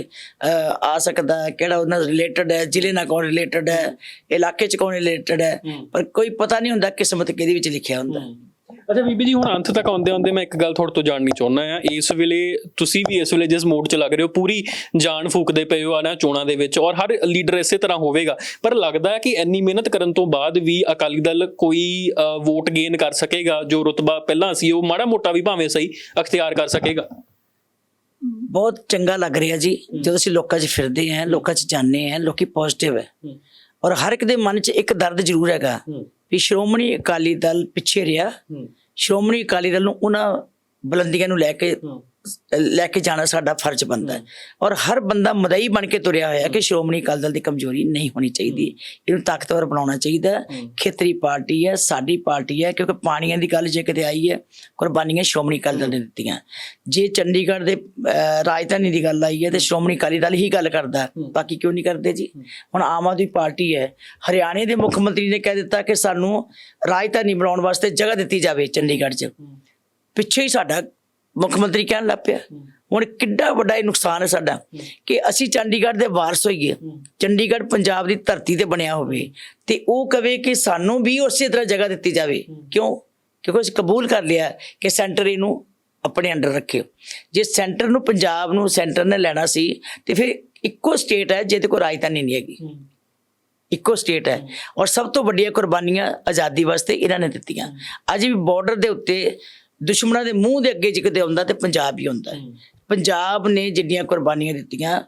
ਆ ਸਕਦਾ ਹੈ ਕਿਹੜਾ ਉਹਨਾਂ ਨਾਲ ਰਿਲੇਟਡ ਹੈ ਜ਼ਿਲ੍ਹੇ ਨਾਲ ਕੌਣ ਰਿਲੇਟਡ ਹੈ ਇਲਾਕੇ 'ਚ ਕੌਣ ਰਿਲੇਟਡ ਹੈ ਪਰ ਕੋਈ ਪਤਾ ਨਹੀਂ ਹੁੰਦਾ ਕਿਸਮਤ ਕਿਹਦੇ ਵਿੱਚ ਲਿਖਿਆ ਹੁੰਦਾ। ਅੱਛਾ ਬੀਬੀ ਜੀ ਹੁਣ ਅੰਤ ਤੱਕ ਆਉਂਦੇ ਆਉਂਦੇ ਮੈਂ ਇੱਕ ਗੱਲ ਤੁਹਾਡੇ ਤੋਂ ਜਾਣਨੀ ਚਾਹੁੰਦਾ ਆ ਇਸ ਵੇਲੇ ਤੁਸੀਂ ਵੀ ਇਸ ਵੇਲੇ ਜਿਸ ਮੋਡ 'ਚ ਲੱਗ ਰਹੇ ਹੋ ਪੂਰੀ ਜਾਨ ਫੂਕਦੇ ਪਏ ਹੋ ਆ ਨਾ ਚੋਣਾਂ ਦੇ ਵਿੱਚ ਔਰ ਹਰ ਲੀਡਰ ਇਸੇ ਤਰ੍ਹਾਂ ਹੋਵੇਗਾ। ਪਰ ਲੱਗਦਾ ਹੈ ਕਿ ਇੰਨੀ ਮਿਹਨਤ ਕਰਨ ਤੋਂ ਬਾਅਦ ਵੀ ਅਕਾਲੀ ਦਲ ਕੋਈ ਵੋਟ ਗੇਨ ਕਰ ਸਕੇਗਾ ਜੋ ਰੁਤਬਾ ਪਹਿਲਾਂ ਸੀ ਉਹ ਮਾੜਾ ਮੋਟਾ ਵੀ ਭਾਵੇਂ ਸਹੀ ਅਖਤਿਆਰ ਕਰ ਸਕੇਗਾ। ਬਹੁਤ ਚੰਗਾ ਲੱਗ ਰਿਹਾ ਜੀ ਜਦੋਂ ਅਸੀਂ ਲੋਕਾਂ 'ਚ ਫਿਰਦੇ ਆਂ ਲੋਕਾਂ 'ਚ ਜਾਂਦੇ ਆਂ ਲੋਕੀ ਪੋਜ਼ਿਟਿਵ ਹੈ। ਔਰ ਹਰ ਇੱਕ ਦੇ ਮਨ 'ਚ ਇੱਕ ਦਰਦ ਜ਼ਰੂਰ ਹੈਗਾ ਵੀ ਸ਼੍ਰੋਮਣੀ ਅਕਾਲੀ ਦਲ ਪਿੱਛੇ ਰਿਹਾ। ਸ਼੍ਰੋਮਣੀ ਅਕਾਲੀ ਦਲ ਨੂੰ ਉਹਨਾਂ ਬੁਲੰਦੀਆਂ ਨੂੰ ਲੈ ਕੇ ਲੈ ਕੇ ਜਾਣਾ ਸਾਡਾ ਫਰਜ਼ ਬਣਦਾ ਹੈ। ਔਰ ਹਰ ਬੰਦਾ ਮਦਈ ਬਣ ਕੇ ਤੁਰਿਆ ਹੋਇਆ ਕਿ ਸ਼੍ਰੋਮਣੀ ਅਕਾਲੀ ਦਲ ਦੀ ਕਮਜ਼ੋਰੀ ਨਹੀਂ ਹੋਣੀ ਚਾਹੀਦੀ। ਇਹਨੂੰ ਤਾਕਤਵਰ ਬਣਾਉਣਾ ਚਾਹੀਦਾ। ਖੇਤਰੀ ਪਾਰਟੀ ਹੈ ਸਾਡੀ ਪਾਰਟੀ ਹੈ ਕਿਉਂਕਿ ਪਾਣੀਆਂ ਦੀ ਗੱਲ ਜੇ ਕਿਤੇ ਆਈ ਹੈ ਕੁਰਬਾਨੀਆਂ ਸ਼੍ਰੋਮਣੀ ਅਕਾਲੀ ਦਲ ਨੇ ਦਿੱਤੀਆਂ। ਜੇ ਚੰਡੀਗੜ੍ਹ ਦੇ ਰਾਜਧਾਨੀ ਦੀ ਗੱਲ ਆਈ ਹੈ ਤੇ ਸ਼੍ਰੋਮਣੀ ਅਕਾਲੀ ਦਲ ਹੀ ਗੱਲ ਕਰਦਾ। ਬਾਕੀ ਕਿਉਂ ਨਹੀਂ ਕਰਦੇ ਜੀ? ਹੁਣ ਆਮ ਆਦਮੀ ਪਾਰਟੀ ਹੈ। ਹਰਿਆਣੇ ਦੇ ਮੁੱਖ ਮੰਤਰੀ ਨੇ ਕਹਿ ਦਿੱਤਾ ਕਿ ਸਾਨੂੰ ਰਾਜਧਾਨੀ ਬਣਾਉਣ ਵਾਸਤੇ ਜਗ੍ਹਾ ਦਿੱਤੀ ਜਾਵੇ ਚੰਡੀਗੜ੍ਹ 'ਚ। ਪਿੱਛੇ ਹੀ ਸਾਡਾ ਮੁੱਖ ਮੰਤਰੀ ਕਹਿਣ ਲੱਗ ਪਿਆ, ਹੁਣ ਕਿੱਡਾ ਵੱਡਾ ਇਹ ਨੁਕਸਾਨ ਹੈ ਸਾਡਾ ਕਿ ਅਸੀਂ ਚੰਡੀਗੜ੍ਹ ਦੇ ਵਾਰਸ ਹੋਈਏ, ਚੰਡੀਗੜ੍ਹ ਪੰਜਾਬ ਦੀ ਧਰਤੀ ਤੇ ਬਣਿਆ ਹੋਵੇ ਤੇ ਉਹ ਕਵੇ ਕਿ ਸਾਨੂੰ ਵੀ ਉਸੇ ਤਰ੍ਹਾਂ ਜਗ੍ਹਾ ਦਿੱਤੀ ਜਾਵੇ। ਕਿਉਂ? ਕਿਉਂਕਿ ਅਸੀਂ ਕਬੂਲ ਕਰ ਲਿਆ ਕਿ ਸੈਂਟਰ ਇਹਨੂੰ ਆਪਣੇ ਅੰਡਰ ਰੱਖਿਓ। ਜੇ ਸੈਂਟਰ ਨੂੰ ਪੰਜਾਬ ਨੂੰ, ਸੈਂਟਰ ਨੇ ਲੈਣਾ ਸੀ ਤੇ ਫਿਰ ਇੱਕੋ ਸਟੇਟ ਹੈ, ਜਿਹਦੇ ਕੋਲ ਰਾਜਧਾਨੀ ਨਹੀਂ ਹੈਗੀ। ਇੱਕੋ ਸਟੇਟ ਹੈ। ਔਰ ਸਭ ਤੋਂ ਵੱਡੀਆਂ ਕੁਰਬਾਨੀਆਂ ਆਜ਼ਾਦੀ ਵਾਸਤੇ ਇਹਨਾਂ ਨੇ ਦਿੱਤੀਆਂ। ਅੱਜ ਵੀ ਬਾਰਡਰ ਦੇ ਉੱਤੇ ਦੁਸ਼ਮਣਾਂ ਦੇ ਮੂੰਹ ਦੇ ਅੱਗੇ ਜਿਕਦੇ ਆਉਂਦਾ ਤੇ ਪੰਜਾਬ ਹੀ ਹੁੰਦਾ ਪੰਜਾਬ ਨੇ ਜਿੰਨੀਆਂ ਕੁਰਬਾਨੀਆਂ ਦਿੱਤੀਆਂ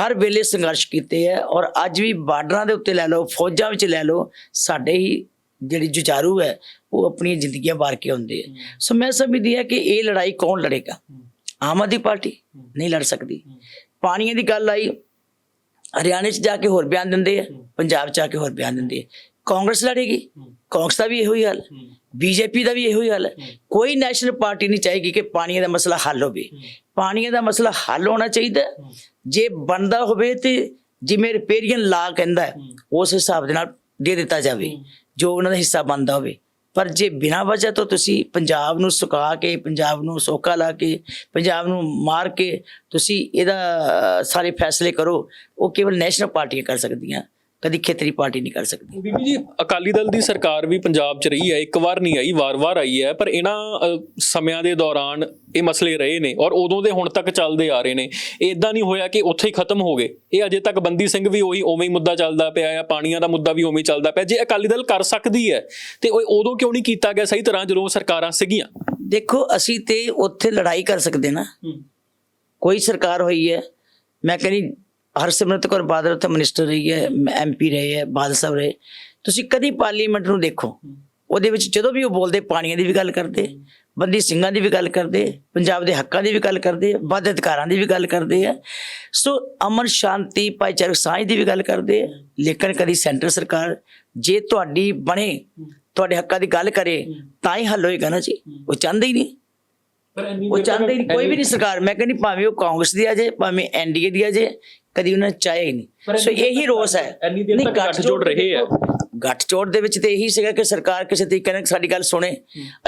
ਹਰ ਵੇਲੇ ਸੰਘਰਸ਼ ਕੀਤੇ ਹੈ ਔਰ ਅੱਜ ਵੀ ਬਾਰਡਰਾਂ ਦੇ ਉੱਤੇ ਲੈ ਲਓ ਫੌਜਾਂ ਵਿੱਚ ਲੈ ਲਓ ਸਾਡੇ ਹੀ ਜਿਹੜੀ ਜੁਝਾਰੂ ਹੈ ਉਹ ਆਪਣੀਆਂ ਜ਼ਿੰਦਗੀਆਂ ਵਾਰ ਕੇ ਆਉਂਦੇ ਆ ਸੋ ਮੈਂ ਸਮਝਦੀ ਹਾਂ ਕਿ ਇਹ ਲੜਾਈ ਕੌਣ ਲੜੇਗਾ? ਆਮ ਆਦਮੀ ਪਾਰਟੀ ਨਹੀਂ ਲੜ ਸਕਦੀ। ਪਾਣੀਆਂ ਦੀ ਗੱਲ ਆਈ ਹਰਿਆਣੇ 'ਚ ਜਾ ਕੇ ਹੋਰ ਬਿਆਨ ਦਿੰਦੇ ਆ ਪੰਜਾਬ 'ਚ ਜਾ ਕੇ ਹੋਰ ਬਿਆਨ ਦਿੰਦੇ ਆ ਕਾਂਗਰਸ ਲੜੇਗੀ? ਕਾਂਗਰਸ ਦਾ ਵੀ ਇਹੋ ਹੀ ਹਾਲ। ਬੀਜੇਪੀ ਦਾ ਵੀ ਇਹੋ ਹੀ ਹਾਲ ਹੈ। ਕੋਈ ਨੈਸ਼ਨਲ ਪਾਰਟੀ ਨਹੀਂ ਚਾਹੇਗੀ ਕਿ ਪਾਣੀ ਦਾ ਮਸਲਾ ਹੱਲ ਹੋਵੇ। ਪਾਣੀ ਦਾ ਮਸਲਾ ਹੱਲ ਹੋਣਾ ਚਾਹੀਦਾ। ਜੇ ਬਣਦਾ ਹੋਵੇ ਤੇ ਜਿਵੇਂ ਰਿਪੇਰੀਅਨ ਲਾ ਕਹਿੰਦਾ ਉਸ ਹਿਸਾਬ ਦੇ ਨਾਲ ਦੇ ਦਿੱਤਾ ਜਾਵੇ। ਜੋ ਉਹਨਾਂ ਦਾ ਹਿੱਸਾ ਬਣਦਾ ਹੋਵੇ। ਪਰ ਜੇ ਬਿਨਾਂ ਵਜ੍ਹਾ ਤੋਂ ਤੁਸੀਂ ਪੰਜਾਬ ਨੂੰ ਸੁਕਾ ਕੇ ਪੰਜਾਬ ਨੂੰ ਸੋਕਾ ਲਾ ਕੇ ਪੰਜਾਬ ਨੂੰ ਮਾਰ ਕੇ ਤੁਸੀਂ ਇਹਦਾ ਸਾਰੇ ਫੈਸਲੇ ਕਰੋ ਉਹ ਕੇਵਲ ਨੈਸ਼ਨਲ ਪਾਰਟੀਆਂ ਕਰ ਸਕਦੀਆਂ। ਕਦੀ ਖੇਤਰੀ ਪਾਰਟੀ ਨਹੀਂ ਕਰ ਸਕਦੀ। ਬੀਬੀ ਜੀ ਅਕਾਲੀ ਦਲ ਦੀ ਸਰਕਾਰ ਵੀ ਪੰਜਾਬ 'ਚ ਰਹੀ ਹੈ ਇੱਕ ਵਾਰ ਨਹੀਂ ਆਈ ਵਾਰ-ਵਾਰ ਆਈ ਹੈ ਪਰ ਇਹਨਾਂ ਅ, ਸਮਿਆਂ ਦੇ ਦੌਰਾਨ ਇਹ ਮਸਲੇ ਰਹੇ ਨੇ ਔਰ ਉਦੋਂ ਦੇ ਹੁਣ ਤੱਕ ਚੱਲਦੇ ਆ ਰਹੇ ਨੇ। ਇਹ ਇਦਾਂ ਨਹੀਂ ਹੋਇਆ ਕਿ ਉੱਥੇ ਹੀ ਖਤਮ ਹੋ ਗਏ। ਇਹ ਅਜੇ ਤੱਕ ਬੰਦੀ ਸਿੰਘ ਵੀ ਉਹੀ ਉਵੇਂ ਹੀ ਮੁੱਦਾ ਚੱਲਦਾ ਪਿਆ ਆ ਪਾਣੀਆਂ ਦਾ ਮੁੱਦਾ ਵੀ ਉਵੇਂ ਹੀ ਚੱਲਦਾ ਪਿਆ। ਜੇ ਅਕਾਲੀ ਦਲ ਕਰ ਸਕਦੀ ਹੈ ਤੇ ਉਹ ਉਦੋਂ ਕਿਉਂ ਨਹੀਂ ਕੀਤਾ ਗਿਆ? ਸਹੀ ਤਰ੍ਹਾਂ ਜਦੋਂ ਸਰਕਾਰਾਂ ਸੀਗੀਆਂ। ਦੇਖੋ ਅਸੀਂ ਤੇ ਉੱਥੇ ਲੜਾਈ ਕਰ ਸਕਦੇ ਨਾ। ਕੋਈ ਸਰਕਾਰ ਹੋਈ ਹੈ ਮੈਂ ਕਹਿੰਦੀ ਹਰਸਿਮਰਤ ਕੌਰ ਬਾਦਲ ਉੱਥੇ ਮਿਨਿਸਟਰ ਰਹੀ ਹੈ ਐਮਪੀ ਰਹੇ ਹੈ ਬਾਦਲ ਸਾਹਿਬ ਰਹੇ। ਤੁਸੀਂ ਕਦੀ ਪਾਰਲੀਮੈਂਟ ਨੂੰ ਦੇਖੋ। ਉਹਦੇ ਵਿੱਚ ਜਦੋਂ ਵੀ ਉਹ ਬੋਲਦੇ ਪਾਣੀਆਂ ਦੀ ਵੀ ਗੱਲ ਕਰਦੇ ਬੰਦੀ ਸਿੰਘਾਂ ਦੀ ਵੀ ਗੱਲ ਕਰਦੇ ਪੰਜਾਬ ਦੇ ਹੱਕਾਂ ਦੀ ਵੀ ਗੱਲ ਕਰਦੇ ਵਾਦ ਅਧਿਕਾਰਾਂ ਦੀ ਵੀ ਗੱਲ ਕਰਦੇ ਆ। ਸੋ ਅਮਨ ਸ਼ਾਂਤੀ ਭਾਈਚਾਰਕ ਸਾਂਝ ਦੀ ਵੀ ਗੱਲ ਕਰਦੇ ਆ। ਲੇਕਿਨ ਕਦੀ ਸੈਂਟਰ ਸਰਕਾਰ ਜੇ ਤੁਹਾਡੀ ਬਣੇ ਤੁਹਾਡੇ ਹੱਕਾਂ ਦੀ ਗੱਲ ਕਰੇ ਤਾਂ ਹੀ ਹੱਲ ਹੋਏਗਾ ਨਾ ਜੀ। ਉਹ ਚਾਹੁੰਦੇ ਹੀ ਨਹੀਂ। ਉਹ ਚਾਹੁੰਦੇ ਹੀ ਨਹੀਂ। ਕੋਈ ਵੀ ਨਹੀਂ ਸਰਕਾਰ। ਮੈਂ ਕਹਿੰਦੀ ਭਾਵੇਂ ਉਹ ਕਾਂਗਰਸ ਦੀ ਆ ਜੇ ਭਾਵੇਂ ਐਨਡੀਏ ਦੀ ਆ ਜੇ ਕਦੀ ਉਹਨਾਂ ਨੇ ਚਾਹਿਆ ਹੀ ਨਹੀਂ। ਸੋ ਇਹੀ ਰੋਸ ਹੈ। ਇੰਨੀ ਦੇਰ ਤੱਕ ਗੱਠਜੋੜ ਰਹੇ ਆ। ਗੱਠਜੋੜ ਦੇ ਵਿੱਚ ਤੇ ਇਹੀ ਸੀਗਾ ਕਿ ਸਰਕਾਰ ਕਿਸੇ ਤਰੀਕੇ ਨਾਲ ਸਾਡੀ ਗੱਲ ਸੁਣੇ।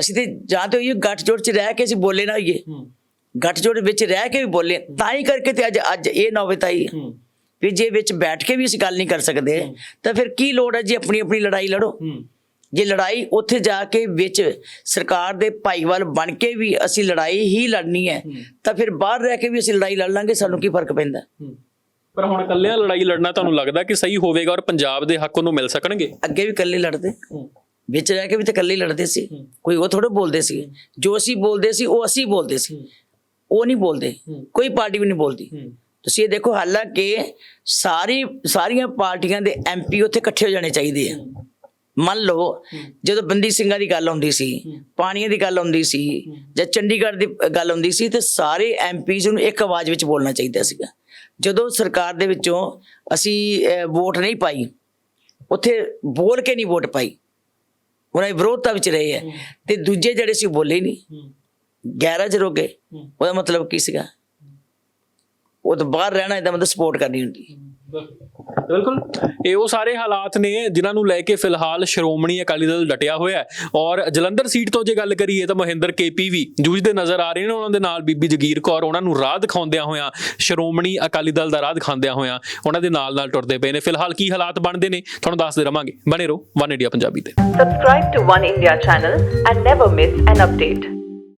ਅਸੀਂ ਤੇ ਜਾਂ ਤੇ ਹੋਈਏ ਗੱਠਜੋੜ 'ਚ ਰਹਿ ਕੇ ਅਸੀਂ ਬੋਲੇ ਨਾ ਹੋਈਏ। ਗੱਠਜੋੜ ਵਿੱਚ ਰਹਿ ਕੇ ਵੀ ਬੋਲੇ। ਤਾਂ ਹੀ ਕਰਕੇ ਤੇ ਅੱਜ ਅੱਜ ਇਹ ਨੌਬਤ ਆਈ ਹੈ। ਵੀ ਜੇ ਵਿੱਚ ਬੈਠ ਕੇ ਵੀ ਅਸੀਂ ਗੱਲ ਨਹੀਂ ਕਰ ਸਕਦੇ ਤਾਂ ਫਿਰ ਕੀ ਲੋੜ ਹੈ ਜੀ ਆਪਣੀ ਆਪਣੀ ਲੜਾਈ ਲੜੋ? ਜੇ ਲੜਾਈ ਉੱਥੇ ਜਾ ਕੇ ਵਿੱਚ ਸਰਕਾਰ ਦੇ ਭਾਈਵਾਲ ਬਣ ਕੇ ਵੀ ਅਸੀਂ ਲੜਾਈ ਹੀ ਲੜਨੀ ਹੈ ਤਾਂ ਫਿਰ ਬਾਹਰ ਰਹਿ ਕੇ ਵੀ ਅਸੀਂ ਲੜਾਈ ਲੜ ਲਾਂਗੇ ਸਾਨੂੰ ਕੀ ਫ਼ਰਕ ਪੈਂਦਾ? ਪਰ ਹੁਣ ਇਕੱਲਿਆਂ ਲੜਾਈ ਲੜਨਾ ਤੁਹਾਨੂੰ ਲੱਗਦਾ ਕਿ ਸਹੀ ਹੋਵੇਗਾ ਔਰ ਪੰਜਾਬ ਦੇ ਹੱਕ ਉਹਨੂੰ ਮਿਲ ਸਕਣਗੇ? ਅੱਗੇ ਵੀ ਇਕੱਲੇ ਲੜਦੇ। ਵਿੱਚ ਰਹਿ ਕੇ ਵੀ ਤਾਂ ਇਕੱਲੇ ਲੜਦੇ ਸੀ। ਕੋਈ ਉਹ ਥੋੜੇ ਬੋਲਦੇ ਸੀ। ਜੋ ਅਸੀਂ ਬੋਲਦੇ ਸੀ ਉਹ ਅਸੀਂ ਬੋਲਦੇ ਸੀ। ਉਹ ਨਹੀਂ ਬੋਲਦੇ। ਕੋਈ ਪਾਰਟੀ ਵੀ ਨਹੀਂ ਬੋਲਦੀ। ਤੁਸੀਂ ਇਹ ਦੇਖੋ ਹਾਲਾਂਕਿ ਸਾਰੀ ਸਾਰੀਆਂ ਪਾਰਟੀਆਂ ਦੇ ਐਮਪੀ ਉੱਥੇ ਇਕੱਠੇ ਹੋ ਜਾਣੇ ਚਾਹੀਦੇ ਆ। ਮੰਨ ਲਓ ਜਦੋਂ ਬੰਦੀ ਸਿੰਘਾਂ ਦੀ ਗੱਲ ਆਉਂਦੀ ਸੀ ਪਾਣੀਆਂ ਦੀ ਗੱਲ ਆਉਂਦੀ ਸੀ ਜਾਂ ਚੰਡੀਗੜ੍ਹ ਦੀ ਗੱਲ ਆਉਂਦੀ ਸੀ ਤੇ ਸਾਰੇ ਐਮਪੀਜ਼ ਨੂੰ ਇੱਕ ਆਵਾਜ਼ ਵਿੱਚ ਬੋਲਣਾ ਚਾਹੀਦਾ ਸੀਗਾ। ਜਦੋਂ ਸਰਕਾਰ ਦੇ ਵਿੱਚੋਂ ਅਸੀਂ ਵੋਟ ਨਹੀਂ ਪਾਈ ਉੱਥੇ ਬੋਲ ਕੇ ਨਹੀਂ ਵੋਟ ਪਾਈ। ਉਹਨਾਂ ਦੀ ਵਿਰੋਧਤਾ ਵਿੱਚ ਰਹੇ ਹੈ। ਤੇ ਦੂਜੇ ਜਿਹੜੇ ਸੀ ਬੋਲੇ ਨਹੀਂ। ਗੈਰਾਂ ਚ ਰੋਗੇ ਉਹਦਾ ਮਤਲਬ ਕੀ ਸੀਗਾ? ਉਹ ਤਾਂ ਬਾਹਰ ਰਹਿਣਾ ਇਹਦਾ ਮਤਲਬ ਸਪੋਰਟ ਕਰਨੀ ਹੁੰਦੀ। ਬਿਲਕੁਲ। ਇਹ ਉਹ ਸਾਰੇ ਹਾਲਾਤ ਨੇ ਜਿਨ੍ਹਾਂ ਨੂੰ ਲੈ ਕੇ ਫਿਲਹਾਲ ਸ਼੍ਰੋਮਣੀ ਅਕਾਲੀ ਦਲ ਡਟਿਆ ਹੋਇਆ ਹੈ। ਔਰ ਜਲੰਧਰ ਸੀਟ ਤੋਂ ਜੇ ਗੱਲ ਕਰੀਏ ਤਾਂ ਮਹਿੰਦਰ ਕੇਪੀ ਵੀ ਜੂਝਦੇ ਨਜ਼ਰ ਆ ਰਹੇ ਨੇ। ਉਹਨਾਂ ਦੇ ਨਾਲ ਬੀਬੀ ਜਗੀਰ ਕੌਰ, ਉਹਨਾਂ ਨੂੰ ਰਾਹ ਦਿਖਾਉਂਦਿਆਂ ਹੋਇਆਂ, ਸ਼੍ਰੋਮਣੀ ਅਕਾਲੀ ਦਲ ਦਾ ਰਾਹ ਦਿਖਾਉਂਦਿਆਂ ਹੋਇਆਂ ਉਹਨਾਂ ਦੇ ਨਾਲ ਨਾਲ ਟੁਰਦੇ ਪਏ ਨੇ। ਫਿਲਹਾਲ ਕੀ ਹਾਲਾਤ ਬਣਦੇ ਨੇ? ਤੁਹਾਨੂੰ ਦੱਸਦੇ ਰਵਾਂਗੇ। ਬਣੇ ਰਹੋ ਵਨ ਇੰਡੀਆ ਪੰਜਾਬੀ ਤੇ। Subscribe to One India channel and never miss an update.